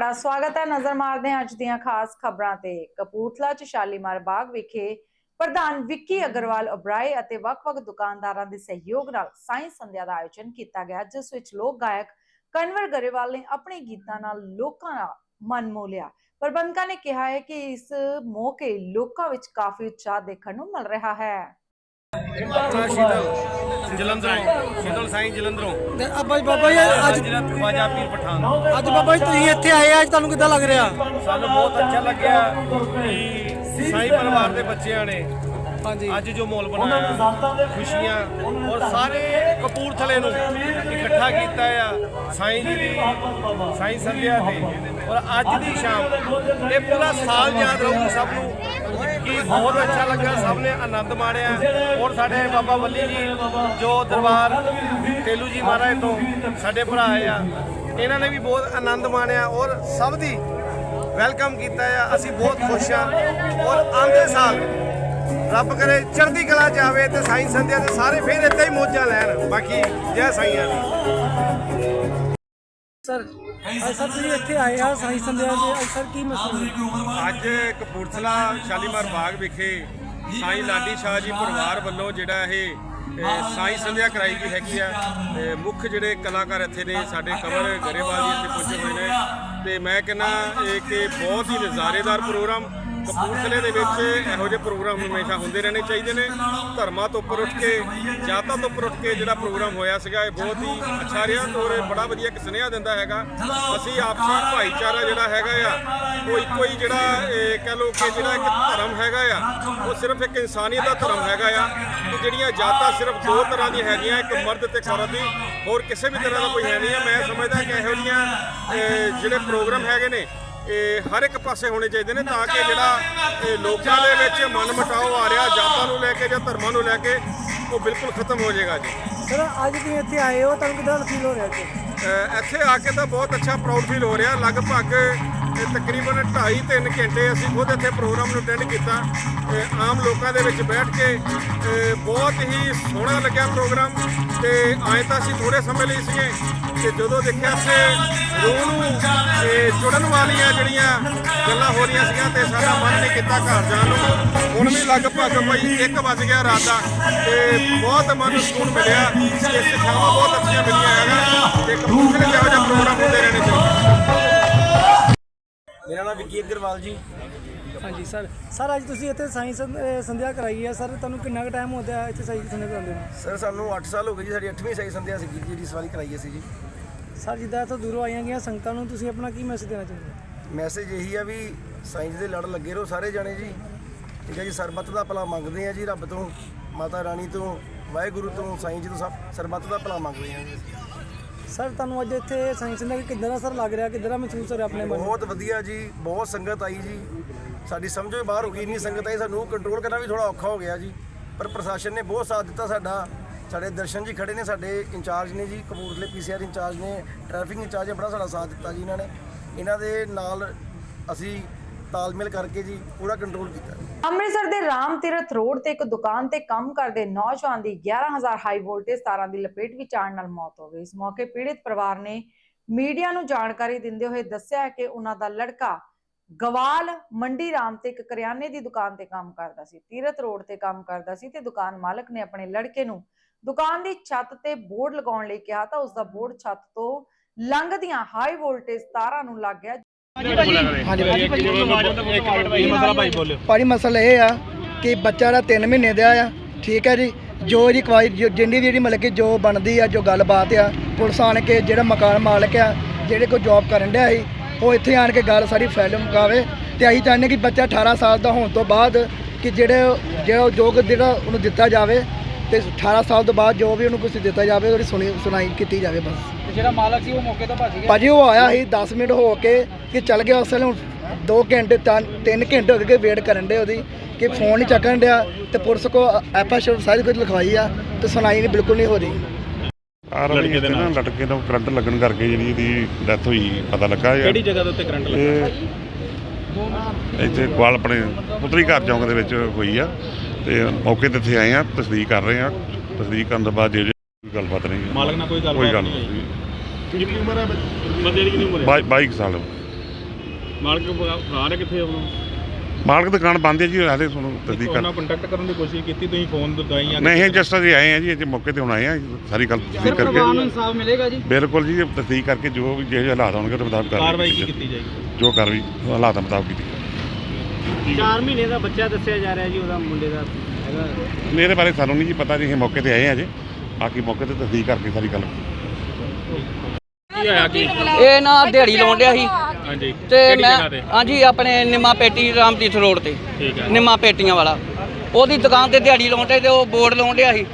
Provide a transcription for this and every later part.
ਤੁਹਾਡਾ ਸਵਾਗਤ ਹੈ ਨਜ਼ਰ ਮਾਰਦੇ ਹਾਂ ਅੱਜ ਦੀਆਂ ਖਾਸ ਖਬਰਾਂ ਤੇ। ਕਪੂਰਥਲਾ ਚ ਸ਼ਾਲੀਮਾਰ ਬਾਗ ਵਿਖੇ ਪ੍ਰਧਾਨ ਵਿੱਕੀ ਅਗਰਵਾਲ ਉਬਰਾਏ ਅਤੇ ਵੱਖ-ਵੱਖ ਦੁਕਾਨਦਾਰਾਂ ਦੇ ਸਹਿਯੋਗ ਨਾਲ ਸਾਇੰਸ ਸੰਧਿਆ ਦਾ ਆਯੋਜਨ ਕੀਤਾ ਗਿਆ, ਜਿਸ ਵਿੱਚ ਲੋਕ ਗਾਇਕ ਕਨਵਰ ਗਰੇਵਾਲ ਨੇ ਆਪਣੇ ਗੀਤਾਂ ਨਾਲ ਲੋਕਾਂ ਦਾ ਮਨ ਮੋਹ ਲਿਆ। ਪ੍ਰਬੰਧਕਾਂ ਨੇ ਕਿਹਾ ਹੈ ਕਿ ਇਸ ਮੌਕੇ ਲੋਕਾਂ ਵਿੱਚ ਕਾਫੀ ਉਤਸ਼ਾਹ ਦੇਖਣ ਨੂੰ ਮਿਲ ਰਿਹਾ ਹੈ। ਜਲੰਧਰੋਂ ਸ਼ੀਤਲ ਸਾਈਂ ਜਲੰਧਰੋਂ। ਤੇ ਅੱਬਾ ਜੀ ਬਾਬਾ ਜੀ ਅੱਜ ਜਿਹੜਾ ਖਵਾਜਾ ਪੀਰ ਪਠਾਨ। ਅੱਜ ਬਾਬਾ ਜੀ ਤੁਸੀਂ ਇੱਥੇ ਆਏ ਆ ਅੱਜ ਤੁਹਾਨੂੰ ਕਿੱਦਾਂ ਲੱਗ ਰਿਹਾ? ਸਾਨੂੰ ਬਹੁਤ ਅੱਛਾ ਲੱਗਿਆ ਕਿ ਸਾਈਂ ਪਰਿਵਾਰ ਦੇ ਬੱਚਿਆਂ ਨੇ ਹਾਂਜੀ। ਅੱਜ ਜੋ ਮਾਹੌਲ ਬਣਾਇਆ ਖੁਸ਼ੀਆਂ ਔਰ ਸਾਰੇ ਕਪੂਰਥਲੇ ਨੂੰ ਇਕੱਠਾ ਕੀਤਾ ਆ ਸਾਈਂ ਜੀ ਦੀ ਸਾਈਂ ਸੰਧਿਆ ਤੇ। ਔਰ ਅੱਜ ਦੀ ਸ਼ਾਮ ਇਹ ਪੂਰਾ ਸਾਲ ਯਾਦ ਰਹੂ ਸਭ ਨੂੰ। ਕਿ ਬਹੁਤ ਅੱਛਾ ਲੱਗਾ, ਸਭ ਨੇ ਆਨੰਦ ਮਾਣਿਆ। ਔਰ ਸਾਡੇ ਬਾਬਾ ਵੱਲੀ ਜੀ, ਜੋ ਦਰਬਾਰ ਤੇਲੂ ਜੀ ਮਹਾਰਾਜ ਤੋਂ ਸਾਡੇ ਭਰਾ ਆ, ਇਹਨਾਂ ਨੇ ਵੀ ਬਹੁਤ ਆਨੰਦ ਮਾਣਿਆ ਔਰ ਸਭ ਦੀ ਵੈਲਕਮ ਕੀਤਾ ਆ। ਅਸੀਂ ਬਹੁਤ ਖੁਸ਼ ਆ ਔਰ ਆਉਂਦੇ ਸਾਲ ਰੱਬ ਕਰੇ ਚੜ੍ਹਦੀ ਕਲਾ ਚ ਆਵੇ ਤੇ ਸਾਈਂ ਸੰਧਿਆ ਤੇ ਸਾਰੇ ਫੇਰ ਇੱਥੇ ਹੀ ਮੋਜਾਂ ਲੈਣ, ਬਾਕੀ ਜੈ ਸਾਈਆਂ ਦੀ। ਸਰ ਅੱਜ ਸਰ ਤੁਸੀਂ ਇੱਥੇ ਆਏ ਆ ਸਾਈ ਸੰਧਿਆ ਦੇ। ਅੱਜ ਸਰ ਕੀ ਮਸਲਾ? ਅੱਜ ਕਪੂਰਥਲਾ ਸ਼ਾਲੀਮਾਰ ਬਾਗ ਵਿਖੇ ਸਾਈਂ ਲਾਡੀ ਸ਼ਾਹ ਜੀ ਪਰਿਵਾਰ ਵੱਲੋਂ ਜਿਹੜਾ ਇਹ ਸਾਈਂ ਸੰਧਿਆ ਕਰਾਈ ਗਈ ਹੈਗੀ ਆ। ਤੇ ਮੁੱਖ ਜਿਹੜੇ ਕਲਾਕਾਰ ਇੱਥੇ ਨੇ ਸਾਡੇ ਕਮਰ ਗਰੇਵਾਲ ਜੀ ਇੱਥੇ ਪਹੁੰਚੇ ਹੋਏ ਨੇ। ਤੇ ਮੈਂ ਕਹਿੰਦਾ ਇਹ ਕਿ ਬਹੁਤ ਹੀ ਨਜ਼ਾਰੇਦਾਰ ਪ੍ਰੋਗਰਾਮ ਕਪੂਰਥਲੇ ਦੇ ਵਿੱਚ ਇਹੋ ਜਿਹੇ ਪ੍ਰੋਗਰਾਮ ਹਮੇਸ਼ਾ ਹੁੰਦੇ ਰਹਿਣੇ ਚਾਹੀਦੇ ਨੇ। ਧਰਮਾਂ ਤੋਂ ਉੱਪਰ ਉੱਠ ਕੇ, ਜਾਤਾਂ ਤੋਂ ਉੱਪਰ ਉੱਠ ਕੇ ਜਿਹੜਾ ਪ੍ਰੋਗਰਾਮ ਹੋਇਆ ਸੀਗਾ, ਇਹ ਬਹੁਤ ਹੀ ਅੱਛਾ ਰਿਹਾ ਔਰ ਬੜਾ ਵਧੀਆ ਇੱਕ ਸੁਨੇਹਾ ਦਿੰਦਾ ਹੈਗਾ। ਅਸੀਂ ਆਪਸੀ ਭਾਈਚਾਰਾ ਜਿਹੜਾ ਹੈਗਾ ਆ, ਉਹ ਇੱਕੋ ਹੀ ਜਿਹੜਾ ਕਹਿ ਲਓ ਕਿ ਜਿਹੜਾ ਇੱਕ ਧਰਮ ਹੈਗਾ ਆ, ਉਹ ਸਿਰਫ ਇੱਕ ਇਨਸਾਨੀਅਤ ਦਾ ਧਰਮ ਹੈਗਾ ਆ ਕਿ ਜਿਹੜੀਆਂ ਜਾਤਾਂ ਸਿਰਫ ਦੋ ਤਰ੍ਹਾਂ ਦੀਆਂ ਹੈਗੀਆਂ, ਇੱਕ ਮਰਦ ਤੇ ਔਰਤ ਦੀ, ਹੋਰ ਕਿਸੇ ਵੀ ਤਰ੍ਹਾਂ ਦਾ ਕੋਈ ਹੈ ਨਹੀਂ ਆ। ਮੈਂ ਸਮਝਦਾ ਕਿ ਇਹੋ ਜਿਹੀਆਂ ਜਿਹੜੇ ਪ੍ਰੋਗਰਾਮ ਹੈਗੇ ਨੇ ਇਹ ਹਰ ਇੱਕ ਪਾਸੇ ਹੋਣੇ ਚਾਹੀਦੇ ਨੇ ਤਾਂ ਕਿ ਜਿਹੜਾ ਇਹ ਲੋਕਾਂ ਦੇ ਵਿੱਚ ਮਨ ਮਟਾਓ ਆ ਰਿਹਾ ਜਾਤਾਂ ਨੂੰ ਲੈ ਕੇ ਜਾਂ ਧਰਮਾਂ ਨੂੰ ਲੈ ਕੇ ਉਹ ਬਿਲਕੁਲ ਖਤਮ ਹੋ ਜਾਏਗਾ ਜੀ। ਸਰ ਅੱਜ ਤੁਸੀਂ ਇੱਥੇ ਆਏ ਹੋ ਤੁਹਾਨੂੰ ਕਿੱਦਾਂ ਫੀਲ ਹੋ ਰਿਹਾ ਅ, ਇੱਥੇ ਆ ਕੇ ਤਾਂ ਬਹੁਤ ਅੱਛਾ ਪ੍ਰਾਊਡ ਫੀਲ ਹੋ ਰਿਹਾ। ਲਗਭਗ ਇਹ ਤਕਰੀਬਨ 2.5 3 ਘੰਟੇ ਅਸੀਂ ਖੁਦ ਇੱਥੇ ਪ੍ਰੋਗਰਾਮ ਨੂੰ ਅਟੈਂਡ ਕੀਤਾ ਅ, ਆਮ ਲੋਕਾਂ ਦੇ ਵਿੱਚ ਬੈਠ ਕੇ ਬਹੁਤ ਹੀ ਸੋਹਣਾ ਲੱਗਿਆ ਪ੍ਰੋਗਰਾਮ ਤੇ ਆਏ ਤਾਂ ਅਸੀਂ ਥੋੜੇ ਸਮੇਂ ਲਈ ਸੀਗੇ ਤੇ ਜਦੋਂ ਦੇਖਿਆ ਤੇ ਰੂਹ ਨੂੰ ਇਹ ਜੁੜਨ ਵਾਲੀਆਂ ਜਿਹੜੀਆਂ ਗੱਲਾਂ ਹੋ ਰਹੀਆਂ ਸੀਗੀਆਂ ਤੇ ਸਾਡਾ ਮਨ ਨਹੀਂ ਕੀਤਾ ਘਰ ਜਾਣ ਨੂੰ। ਹੁਣ ਵੀ ਲਗਭਗ ਭਾਈ 1 ਵੱਜ ਗਿਆ ਰਾਤ ਦਾ ਤੇ ਬਹੁਤ ਮਨ ਨੂੰ ਸਕੂਨ ਮਿਲਿਆ ਤੇ ਸਿੱਖਿਆਵਾਂ ਬਹੁਤ ਅੱਛੀਆਂ ਮਿਲੀਆਂ ਹੈਗਾ ਤੇ ਕਪੂਰਥਲੇ ਜਿਹੋ ਜਿਹਾ ਪ੍ਰੋਗਰਾਮ ਹੁੰਦੇ ਰਹਿਣੇ ਚਾਹੀਦੇ। ਵਿੱਕੀ ਅਗਰਵਾਲ ਜੀ? ਹਾਂਜੀ ਸਰ। ਸਰ ਅੱਜ ਤੁਸੀਂ ਇੱਥੇ ਸਾਈ ਸੰਧਿਆ ਕਰਾਈ ਹੈ। ਸਰ ਤੁਹਾਨੂੰ ਕਿੰਨਾ ਕੁ ਟਾਈਮ ਹੋ ਗਿਆ ਇੱਥੇ ਸਾਈ ਸੰਧਿਆ ਕਰਾਉਂਦੇ ਨੂੰ? ਸਰ ਸਾਨੂੰ 8 ਸਾਲ ਹੋ ਗਏ ਜੀ ਸਾਡੀ 8ਵੀਂ ਸਾਈ ਸੰਧਿਆ ਸੀ ਜਿਹੜੀ ਇਸ ਵਾਰੀ ਕਰਾਈ ਅਸੀਂ ਜੀ। ਸਰ ਜਿੱਦਾਂ ਇੱਥੋਂ ਦੂਰੋਂ ਆਈਆਂ ਗਈਆਂ ਸੰਗਤਾਂ ਨੂੰ ਤੁਸੀਂ ਆਪਣਾ ਕੀ ਮੈਸੇਜ ਦੇਣਾ ਚਾਹੁੰਦੇ ਹੋ? ਮੈਸੇਜ ਇਹੀ ਆ ਵੀ ਸਾਇੰਸ ਦੇ ਲੜ ਲੱਗੇ ਰਹੋ ਸਾਰੇ ਜਾਣੇ ਜੀ। ਠੀਕ ਹੈ ਜੀ ਸਰਬੱਤ ਦਾ ਭਲਾ ਮੰਗਦੇ ਆ ਜੀ ਰੱਬ ਤੋਂ ਮਾਤਾ ਰਾਣੀ ਤੋਂ ਵਾਹਿਗੁਰੂ ਤੋਂ ਸਾਈਂ ਜੀ ਤੋਂ ਸਭ ਸਰਬੱਤ ਦਾ ਭਲਾ ਮੰਗਦੇ ਆ ਜੀ। ਸਰ, ਤੁਹਾਨੂੰ ਅੱਜ ਇੱਥੇ ਸਾਈ ਸੰਧਿਆ ਕਿੱਦਾਂ ਦਾ ਸਰ ਲੱਗ ਰਿਹਾ? ਕਿੱਦਾਂ ਦਾ ਮਹਿਸੂਸ ਹੋ ਰਿਹਾ ਆਪਣੇ ਮਨ ਨੂੰ? ਬਹੁਤ ਵਧੀਆ ਜੀ, ਬਹੁਤ ਸੰਗਤ ਆਈ ਜੀ। ਸਾਡੀ ਸਮਝੋ ਹੀ ਬਾਹਰ ਹੋ ਗਈ, ਇੰਨੀ ਸੰਗਤ ਆਈ, ਸਾਨੂੰ ਕੰਟਰੋਲ ਕਰਨਾ ਵੀ ਥੋੜਾ ਔਖਾ ਹੋ ਗਿਆ ਜੀ। ਪਰ ਪ੍ਰਸ਼ਾਸਨ ਨੇ ਬਹੁਤ ਸਾਥ ਦਿੱਤਾ ਸਾਡਾ। ਸਾਡੇ ਦਰਸ਼ਨ ਜੀ ਖੜੇ ਨੇ, ਸਾਡੇ ਇੰਚਾਰਜ ਨੇ ਜੀ, ਕਪੂਰਥਲੇ ਪੀਸੀਆਰ ਇੰਚਾਰਜ ਨੇ ਟ੍ਰੈਫਿਕ ਇੰਚਾਰਜ ਨੇ, ਬੜਾ ਸਾਡਾ ਸਾਥ ਦਿੱਤਾ ਜੀ ਇਹਨਾਂ ਨੇ। ਇਹਨਾਂ ਦੇ ਨਾਲ ਅਸੀਂ ਤਾਲਮੇਲ ਕਰਕੇ ਜੀ ਪੂਰਾ ਕੰਟਰੋਲ ਕੀਤਾ। ਅੰਮ੍ਰਿਤਸਰ ਦੇ ਰਾਮ ਤੀਰਥ ਰੋਡ ਤੇ ਇੱਕ ਦੁਕਾਨ ਤੇ ਕੰਮ ਕਰਦੇ ਨੌਜਵਾਨ ਦੀ 11000 ਹਾਈ ਵੋਲਟੇਜ ਤਾਰਾਂ ਦੀ ਲਪੇਟ ਵਿੱਚ ਆਉਣ ਨਾਲ ਮੌਤ ਹੋ ਗਈ। ਇਸ ਮੌਕੇ ਪੀੜਿਤ ਪਰਿਵਾਰ ਨੇ ਮੀਡੀਆ ਨੂੰ ਜਾਣਕਾਰੀ ਦਿੰਦੇ ਹੋਏ ਦੱਸਿਆ ਕਿ ਉਹਨਾਂ ਦਾ ਲੜਕਾ ਗਵਾਲ ਮੰਡੀ ਰਾਮ ਤੇ ਇੱਕ ਕਰਿਆਨੇ ਦੀ ਦੁਕਾਨ ਤੇ ਕੰਮ ਕਰਦਾ ਸੀ। ਤੀਰਥ ਰੋਡ ਤੇ ਕੰਮ ਕਰਦਾ ਸੀ ਤੇ ਦੁਕਾਨ ਮਾਲਕ ਨੇ ਆਪਣੇ ਲੜਕੇ ਨੂੰ ਦੁਕਾਨ ਦੀ ਛੱਤ ਤੇ ਬੋਰਡ ਲਗਾਉਣ ਲਈ ਕਿਹਾ ਤਾਂ ਉਸ ਦਾ ਬੋਰਡ ਛੱਤ ਤੋਂ ਲੰਘਦੀਆਂ ਹਾਈ ਵੋਲਟੇਜ ਤਾਰਾਂ ਨੂੰ ਲੱਗ ਗਿਆ ਭਾਜੀ। ਮਸਲਾ ਇਹ ਆ ਕਿ ਬੱਚਾ ਦਾ 3 ਮਹੀਨੇ ਦਾ ਆ। ਠੀਕ ਹੈ ਜੀ। ਜੋ ਜੋ- ਜਿੰਨੀ ਜਿਹੜੀ ਮਤਲਬ ਕਿ ਜੋ ਬਣਦੀ ਆ ਜੋ ਗੱਲਬਾਤ ਆ ਪੁਲਿਸ ਆਣ ਕੇ ਜਿਹੜਾ ਮਕਾਨ ਮਾਲਕ ਆ ਜਿਹੜੇ ਕੋ ਜੌਬ ਕਰਨ ਡਿਆ ਸੀ ਉਹ ਇੱਥੇ ਆਣ ਕੇ ਗੱਲ ਸਾਰੀ ਫਾਈਲ ਮੁਕਾਵੇ। ਤੇ ਅਸੀਂ ਚਾਹੁੰਦੇ ਕਿ ਬੱਚਾ 18 ਸਾਲ ਦਾ ਹੋਣ ਤੋਂ ਬਾਅਦ ਕਿ ਜਿਹੜੇ ਜਿਹੜਾ ਯੋਗ ਜਿਹੜਾ ਉਹਨੂੰ ਦਿੱਤਾ ਜਾਵੇ ਤੇ 18 ਸਾਲ ਤੋਂ ਬਾਅਦ ਜੋ ਵੀ ਉਹਨੂੰ ਕੁਝ ਦਿੱਤਾ ਜਾਵੇ ਉਹਦੀ ਸੁਣੀ ਸੁਣਾਈ ਕੀਤੀ ਜਾਵੇ ਬਸ। ਜਿਹੜਾ ਮਾਲਕ ਸੀ ਉਹ ਮੌਕੇ ਤੋਂ ਭੱਜ ਭਾਜੀ ਉਹ ਆਇਆ ਸੀ 10 ਮਿੰਟ ਹੋ ਕੇ ਕਿ ਚੱਲ ਗਿਆ ਉਸ ਵੇਲੇ 2 ਘੰਟੇ 3 ਘੰਟੇ ਹੋ ਗਏ ਵੇਟ ਕਰਨ ਦੇ ਉਹਦੀ ਕਿ ਫੋਨ ਨਹੀਂ ਚੱਕਣ ਡਿਆ ਤੇ ਪੁਲਿਸ ਕੋ ਐਫਆਈਆਰ ਸਾਰੀ ਕੁਝ ਲਿਖਵਾਈ ਆ ਤੇ ਸੁਣਾਈ ਨਹੀਂ ਬਿਲਕੁਲ ਨਹੀਂ ਹੋ ਰਹੀ। ਆਰ ਲੜਕੇ ਦੇ ਨਾਲ। ਲੜਕੇ ਦਾ ਕਰੰਟ ਲੱਗਣ ਕਰਕੇ ਜਿਹੜੀ ਇਹਦੀ ਡੈਥ ਹੋਈ ਪਤਾ ਲੱਗਾ ਕਿਹੜੀ ਜਗ੍ਹਾ ਦੇ ਉੱਤੇ ਕਰੰਟ ਲੱਗਾ? ਇੱਥੇ ਕੋਲ ਆਪਣੇ ਪੁੱਤਰੀ ਘਰ ਚੌਂਕ ਦੇ ਵਿੱਚ ਹੋਈ ਆ ਤੇ ਮੌਕੇ ਤੇ ਇੱਥੇ ਆਏ ਆ ਤਸਦੀਕ ਕਰ ਰਹੇ ਆ। ਤਸਦੀਕ ਕਰਨ ਤੋਂ ਬਾਅਦ ਜੇ ਕੋਈ ਗੱਲਬਾਤ ਨਹੀਂ ਮਾਲਕ ਨਾਲ ਕੋਈ ਗੱਲਬਾਤ ਕੋਈ ਗੱਲ ਨਹੀਂ ਕਿੰਨੀ ਉਮਰ ਹੈ ਬੰਦੇ ਦੀ ਕਿੰਨੀ ਉਮਰ 22 22 ਸਾਲ। ਮਾਲਕ ਫਰਾਰ ਹੈ ਕਿੱਥੇ ਹੁਣ ਮਾਲਕ ਦੁਕਾਨ ਬੰਦ ਹੈ ਜੀ ਹਾਲੇ ਤੁਹਾਨੂੰ ਤਸਦੀਕ ਉਹਨਾਂ ਕਰ ਕੰਟੈਕਟ ਕਰਨ ਦੀ ਕੋਸ਼ਿਸ਼ ਕੀਤੀ ਤੁਸੀਂ ਫੋਨ ਦਵਾਈਆਂ ਨਹੀਂ ਅਸੀਂ ਜਸਟ ਅਸੀਂ ਆਏ ਆ ਜੀ ਅੱਜ ਮੌਕੇ ਤੇ ਹੁਣ ਆਏ ਆ ਸਾਰੀ ਗੱਲ ਤਸਦੀਕ ਕਰਕੇ। ਇਨਸਾਫ ਮਿਲੇਗਾ ਜੀ? ਬਿਲਕੁਲ ਜੀ ਤਸਦੀਕ ਕਰਕੇ ਜੋ ਵੀ ਜਿਹੇ ਹਾਲਾਤ ਹੋਣਗੇ ਉਹਦੇ ਮੁਤਾਬਕ ਕਾਰਵਾਈ ਕੀ ਕੀਤੀ ਜਾਏਗੀ। ਜੋ ਕਾਰਵਾਈ ਹਾਲਾਤਾਂ ਮੁਤਾਬਕ ਕੀਤੀ ਜਾਏਗੀ। 4 ਮਹੀਨੇ ਦਾ ਬੱਚਾ ਦੱਸਿਆ ਜਾ ਰਿਹਾ ਜੀ ਉਹਦਾ ਮੁੰਡੇ ਦਾ ਹੈਗਾ। ਮੇਰੇ ਬਾਰੇ ਸਾਨੂੰ ਨਹੀਂ ਜੀ ਪਤਾ ਜੀ ਅਸੀਂ ਮੌਕੇ ਤੇ ਆਏ ਆ ਜੀ। ਬਾਕੀ ਮੌਕੇ ਤੇ ਤਸਦੀਕ ਕਰਕੇ ਸਾਰੀ ਗੱਲ ਕੀ ਹੋਇਆ ਕੀ? ਇਹ ਨਾ ਦਿਹਾੜੀ ਲਾਉਣ ਡਿਆ ਸੀ। ਹਾਂਜੀ। ਤੇ ਕਿਹੜੀ ਮੈਂ ਜਗ੍ਹਾ ਤੇ? ਹਾਂਜੀ ਆਪਣੇ ਨਿੰਮਾ ਪੇਟੀ ਰਾਮਦੀਤ ਰੋਡ ਤੇ। ਠੀਕ ਹੈ ਨਿੰਮਾ ਪੇਟੀਆਂ ਵਾਲਾ। ਉਹਦੀ ਦੁਕਾਨ ਤੇ ਦਿਹਾੜੀ ਲਾਉਣ ਡਿਆ ਤੇ ਉਹ ਬੋਰਡ ਲਾਉਣ ਡਿਆ ਸੀ।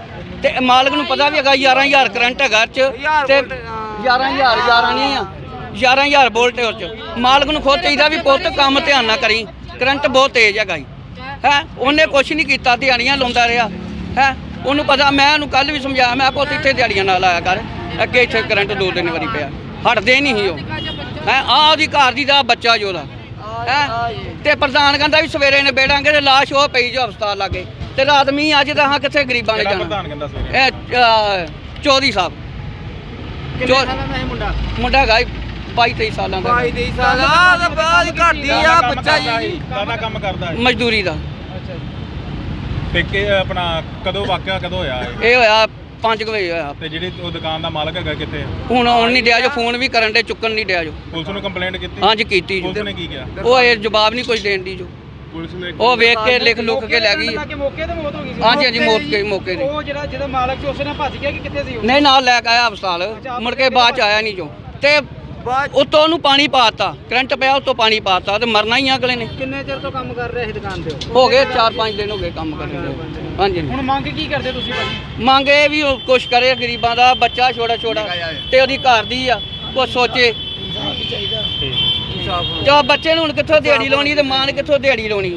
ਤੇ ਮਾਲਕ ਨੂੰ ਪਤਾ ਵੀ ਹੈਗਾ 11000 ਕਰੰਟ ਹੈਗਾ ਇਹ ਚ। ਤੇ 11000 11 ਨਹੀਂ ਆ। 11000 ਵੋਲਟ ਉਹ ਚ। ਮਾਲਕ ਨੂੰ ਖੁਦ ਚਾਹੀਦਾ ਵੀ ਪੁੱਤ ਕੰਮ ਧਿਆਨ ਨਾਲ ਕਰੀ। ਕਰੰਟ ਬਹੁਤ ਤੇਜ਼ ਹੈਗਾ ਜੀ। ਹੈ? ਉਹਨੇ ਕੁਛ ਨਹੀਂ ਕੀਤਾ ਦਿਹਾੜੀਆਂ ਲਾਉਂਦਾ ਰਿਹਾ। ਹੈ? ਉਹਨੂੰ ਪਤਾ ਮੈਂ ਉਹਨੂੰ ਕੱਲ ਵੀ ਸਮਝਾਇਆ ਮੈਂ ਪੁੱਤ ਇੱਥੇ ਦਿਹਾੜੀਆਂ ਨਾਲ ਆਇਆ ਕਰ ਅੱਗੇ ਇੱਥੇ ਕਰੰਟ ਦੋ ਤਿੰਨ ਵਾਰੀ ਪਿਆ। ਹਟਦੇ ਨਹੀਂ ਸੀ ਉਹ। ਹੈ ਆਹ ਉਹਦੀ ਘਰ ਦੀ ਦਾ ਬੱਚਾ ਜੋ ਹੈ? ਤੇ ਪ੍ਰਧਾਨ ਕਹਿੰਦਾ ਵੀ ਸਵੇਰੇ ਨੇ ਬੇੜਾਂਗੇ ਤੇ ਲਾਸ਼ ਉਹ ਪਈ ਜੋ ਹਸਪਤਾਲ ਲਾਗੇ। ਤੇ ਰਾਤ ਮੀਂਹ ਅੱਜ ਤਾਂ ਹਾਂ ਕਿੱਥੇ ਗਰੀਬਾਂ ਨੇ ਜਾਣਾ। ਪ੍ਰਧਾਨ ਕਹਿੰਦਾ ਸਵੇਰੇ? ਇਹ ਚੌਧਰੀ ਸਾਹਿਬ। ਦਾ ਮੁੰਡਾ? ਮੁੰਡਾ ਹੈਗਾ 22 23 ਸਾਲਾਂ ਦਾ। 23 ਸਾਲ ਆ ਤਾਂ ਬਾਅਦ ਘੱਟਦੀ ਆ ਬੱਚਾ ਜੀ। ਦਾਦਾ ਕੰਮ ਕਰਦਾ ਹੈ। ਮਜ਼ਦੂਰੀ ਦਾ। ਤੇ ਕਿ ਆਪਣਾ ਕਦੋਂ ਵਾਕਿਆ ਕਦੋਂ ਹੋਇਆ ਇਹ? ਇਹ ਹੋਇਆ 5 ਵਜੇ ਹੋਇਆ। ਤੇ ਜਿਹੜੀ ਉਹ ਦੁਕਾਨ ਦਾ ਮਾਲਕ ਹੈਗਾ ਕਿੱਥੇ? ਹੁਣ ਆਉਣ ਨਹੀਂ ਡਿਆ ਜੋ ਫੋਨ ਵੀ ਕਰਨ ਦੇ ਚੁੱਕਣ ਨਹੀਂ ਡਿਆ ਜੋ। ਪੁਲਿਸ ਨੂੰ ਕੰਪਲੇਂਟ ਕੀਤੀ? ਹਾਂਜੀ ਕੀਤੀ ਜੋ। ਪੁਲਿਸ ਨੇ ਕੀ ਕਿਹਾ? ਉਹ ਇਹ ਜਵਾਬ ਨਹੀਂ ਕੁਝ ਦੇਣ ਦੀ ਜੋ। ਪੁਲਿਸ ਨੇ ਉਹ ਵੇਖ ਕੇ ਲਿਖ ਲੁੱਕ ਕੇ ਲੈ ਗਈ। ਕਿ ਮੌਕੇ ਤੇ ਮੌਤ ਹੋ ਗਈ ਸੀ। ਹਾਂਜੀ ਹਾਂਜੀ ਮੌਕੇ ਕੇ ਮੌਕੇ ਤੇ। ਉਹ ਜਿਹੜਾ ਜਿਹਦਾ ਮਾਲਕ ਸੀ ਉਸੇ ਨਾਲ ਭੱਜ ਗਿਆ ਕਿ ਕਿੱਥੇ ਸੀ ਉਹ? ਨਹੀਂ ਨਾਲ ਲੈ ਕੇ ਆਇਆ ਹਸਪਤਾਲ। ਮੁੜ ਕੇ ਬਾਅਦ ਚ ਆਇਆ ਨਹੀਂ ਜੋ। ਤੇ ਉਤੋਂ ਉਹਨੂੰ ਪਾਣੀ ਪਾਤਾ ਕਰੰਟ ਪਿਆ ਉਤੋਂ ਪਾਣੀ ਪਾਤਾ ਤੇ ਮਰਨਾ ਹੀ ਆ ਅਗਲੇ ਨੇ। ਕਿੰਨੇ ਚਿਰ ਤੋਂ ਕੰਮ ਕਰ ਰਹੇ ਸੀ ਦੁਕਾਨ ਤੇ? ਹੋ ਗਏ 4-5 ਦਿਨ ਹੋ ਗਏ ਕੰਮ ਕਰਦੇ ਨੂੰ। ਹਾਂਜੀ। ਹੁਣ ਮੰਗ ਕੀ ਕਰਦੇ ਤੁਸੀਂ ਭਾਜੀ? ਮੰਗ ਇਹ ਵੀ ਉਹ ਕੁਛ ਕਰੇ ਗਰੀਬਾਂ ਦਾ ਬੱਚਾ ਛੋਟਾ ਛੋਟਾ ਤੇ ਉਹਦੀ ਘਰ ਦੀ ਆ ਕੁਛ ਸੋਚੇ। ਤੇ ਬੱਚੇ ਨੂੰ ਹੁਣ ਕਿੱਥੋਂ ਦਿਹਾੜੀ ਲਾਉਣੀ ਤੇ ਮਾਂ ਨੇ ਕਿੱਥੋਂ ਦਿਹਾੜੀ ਲਾਉਣੀ?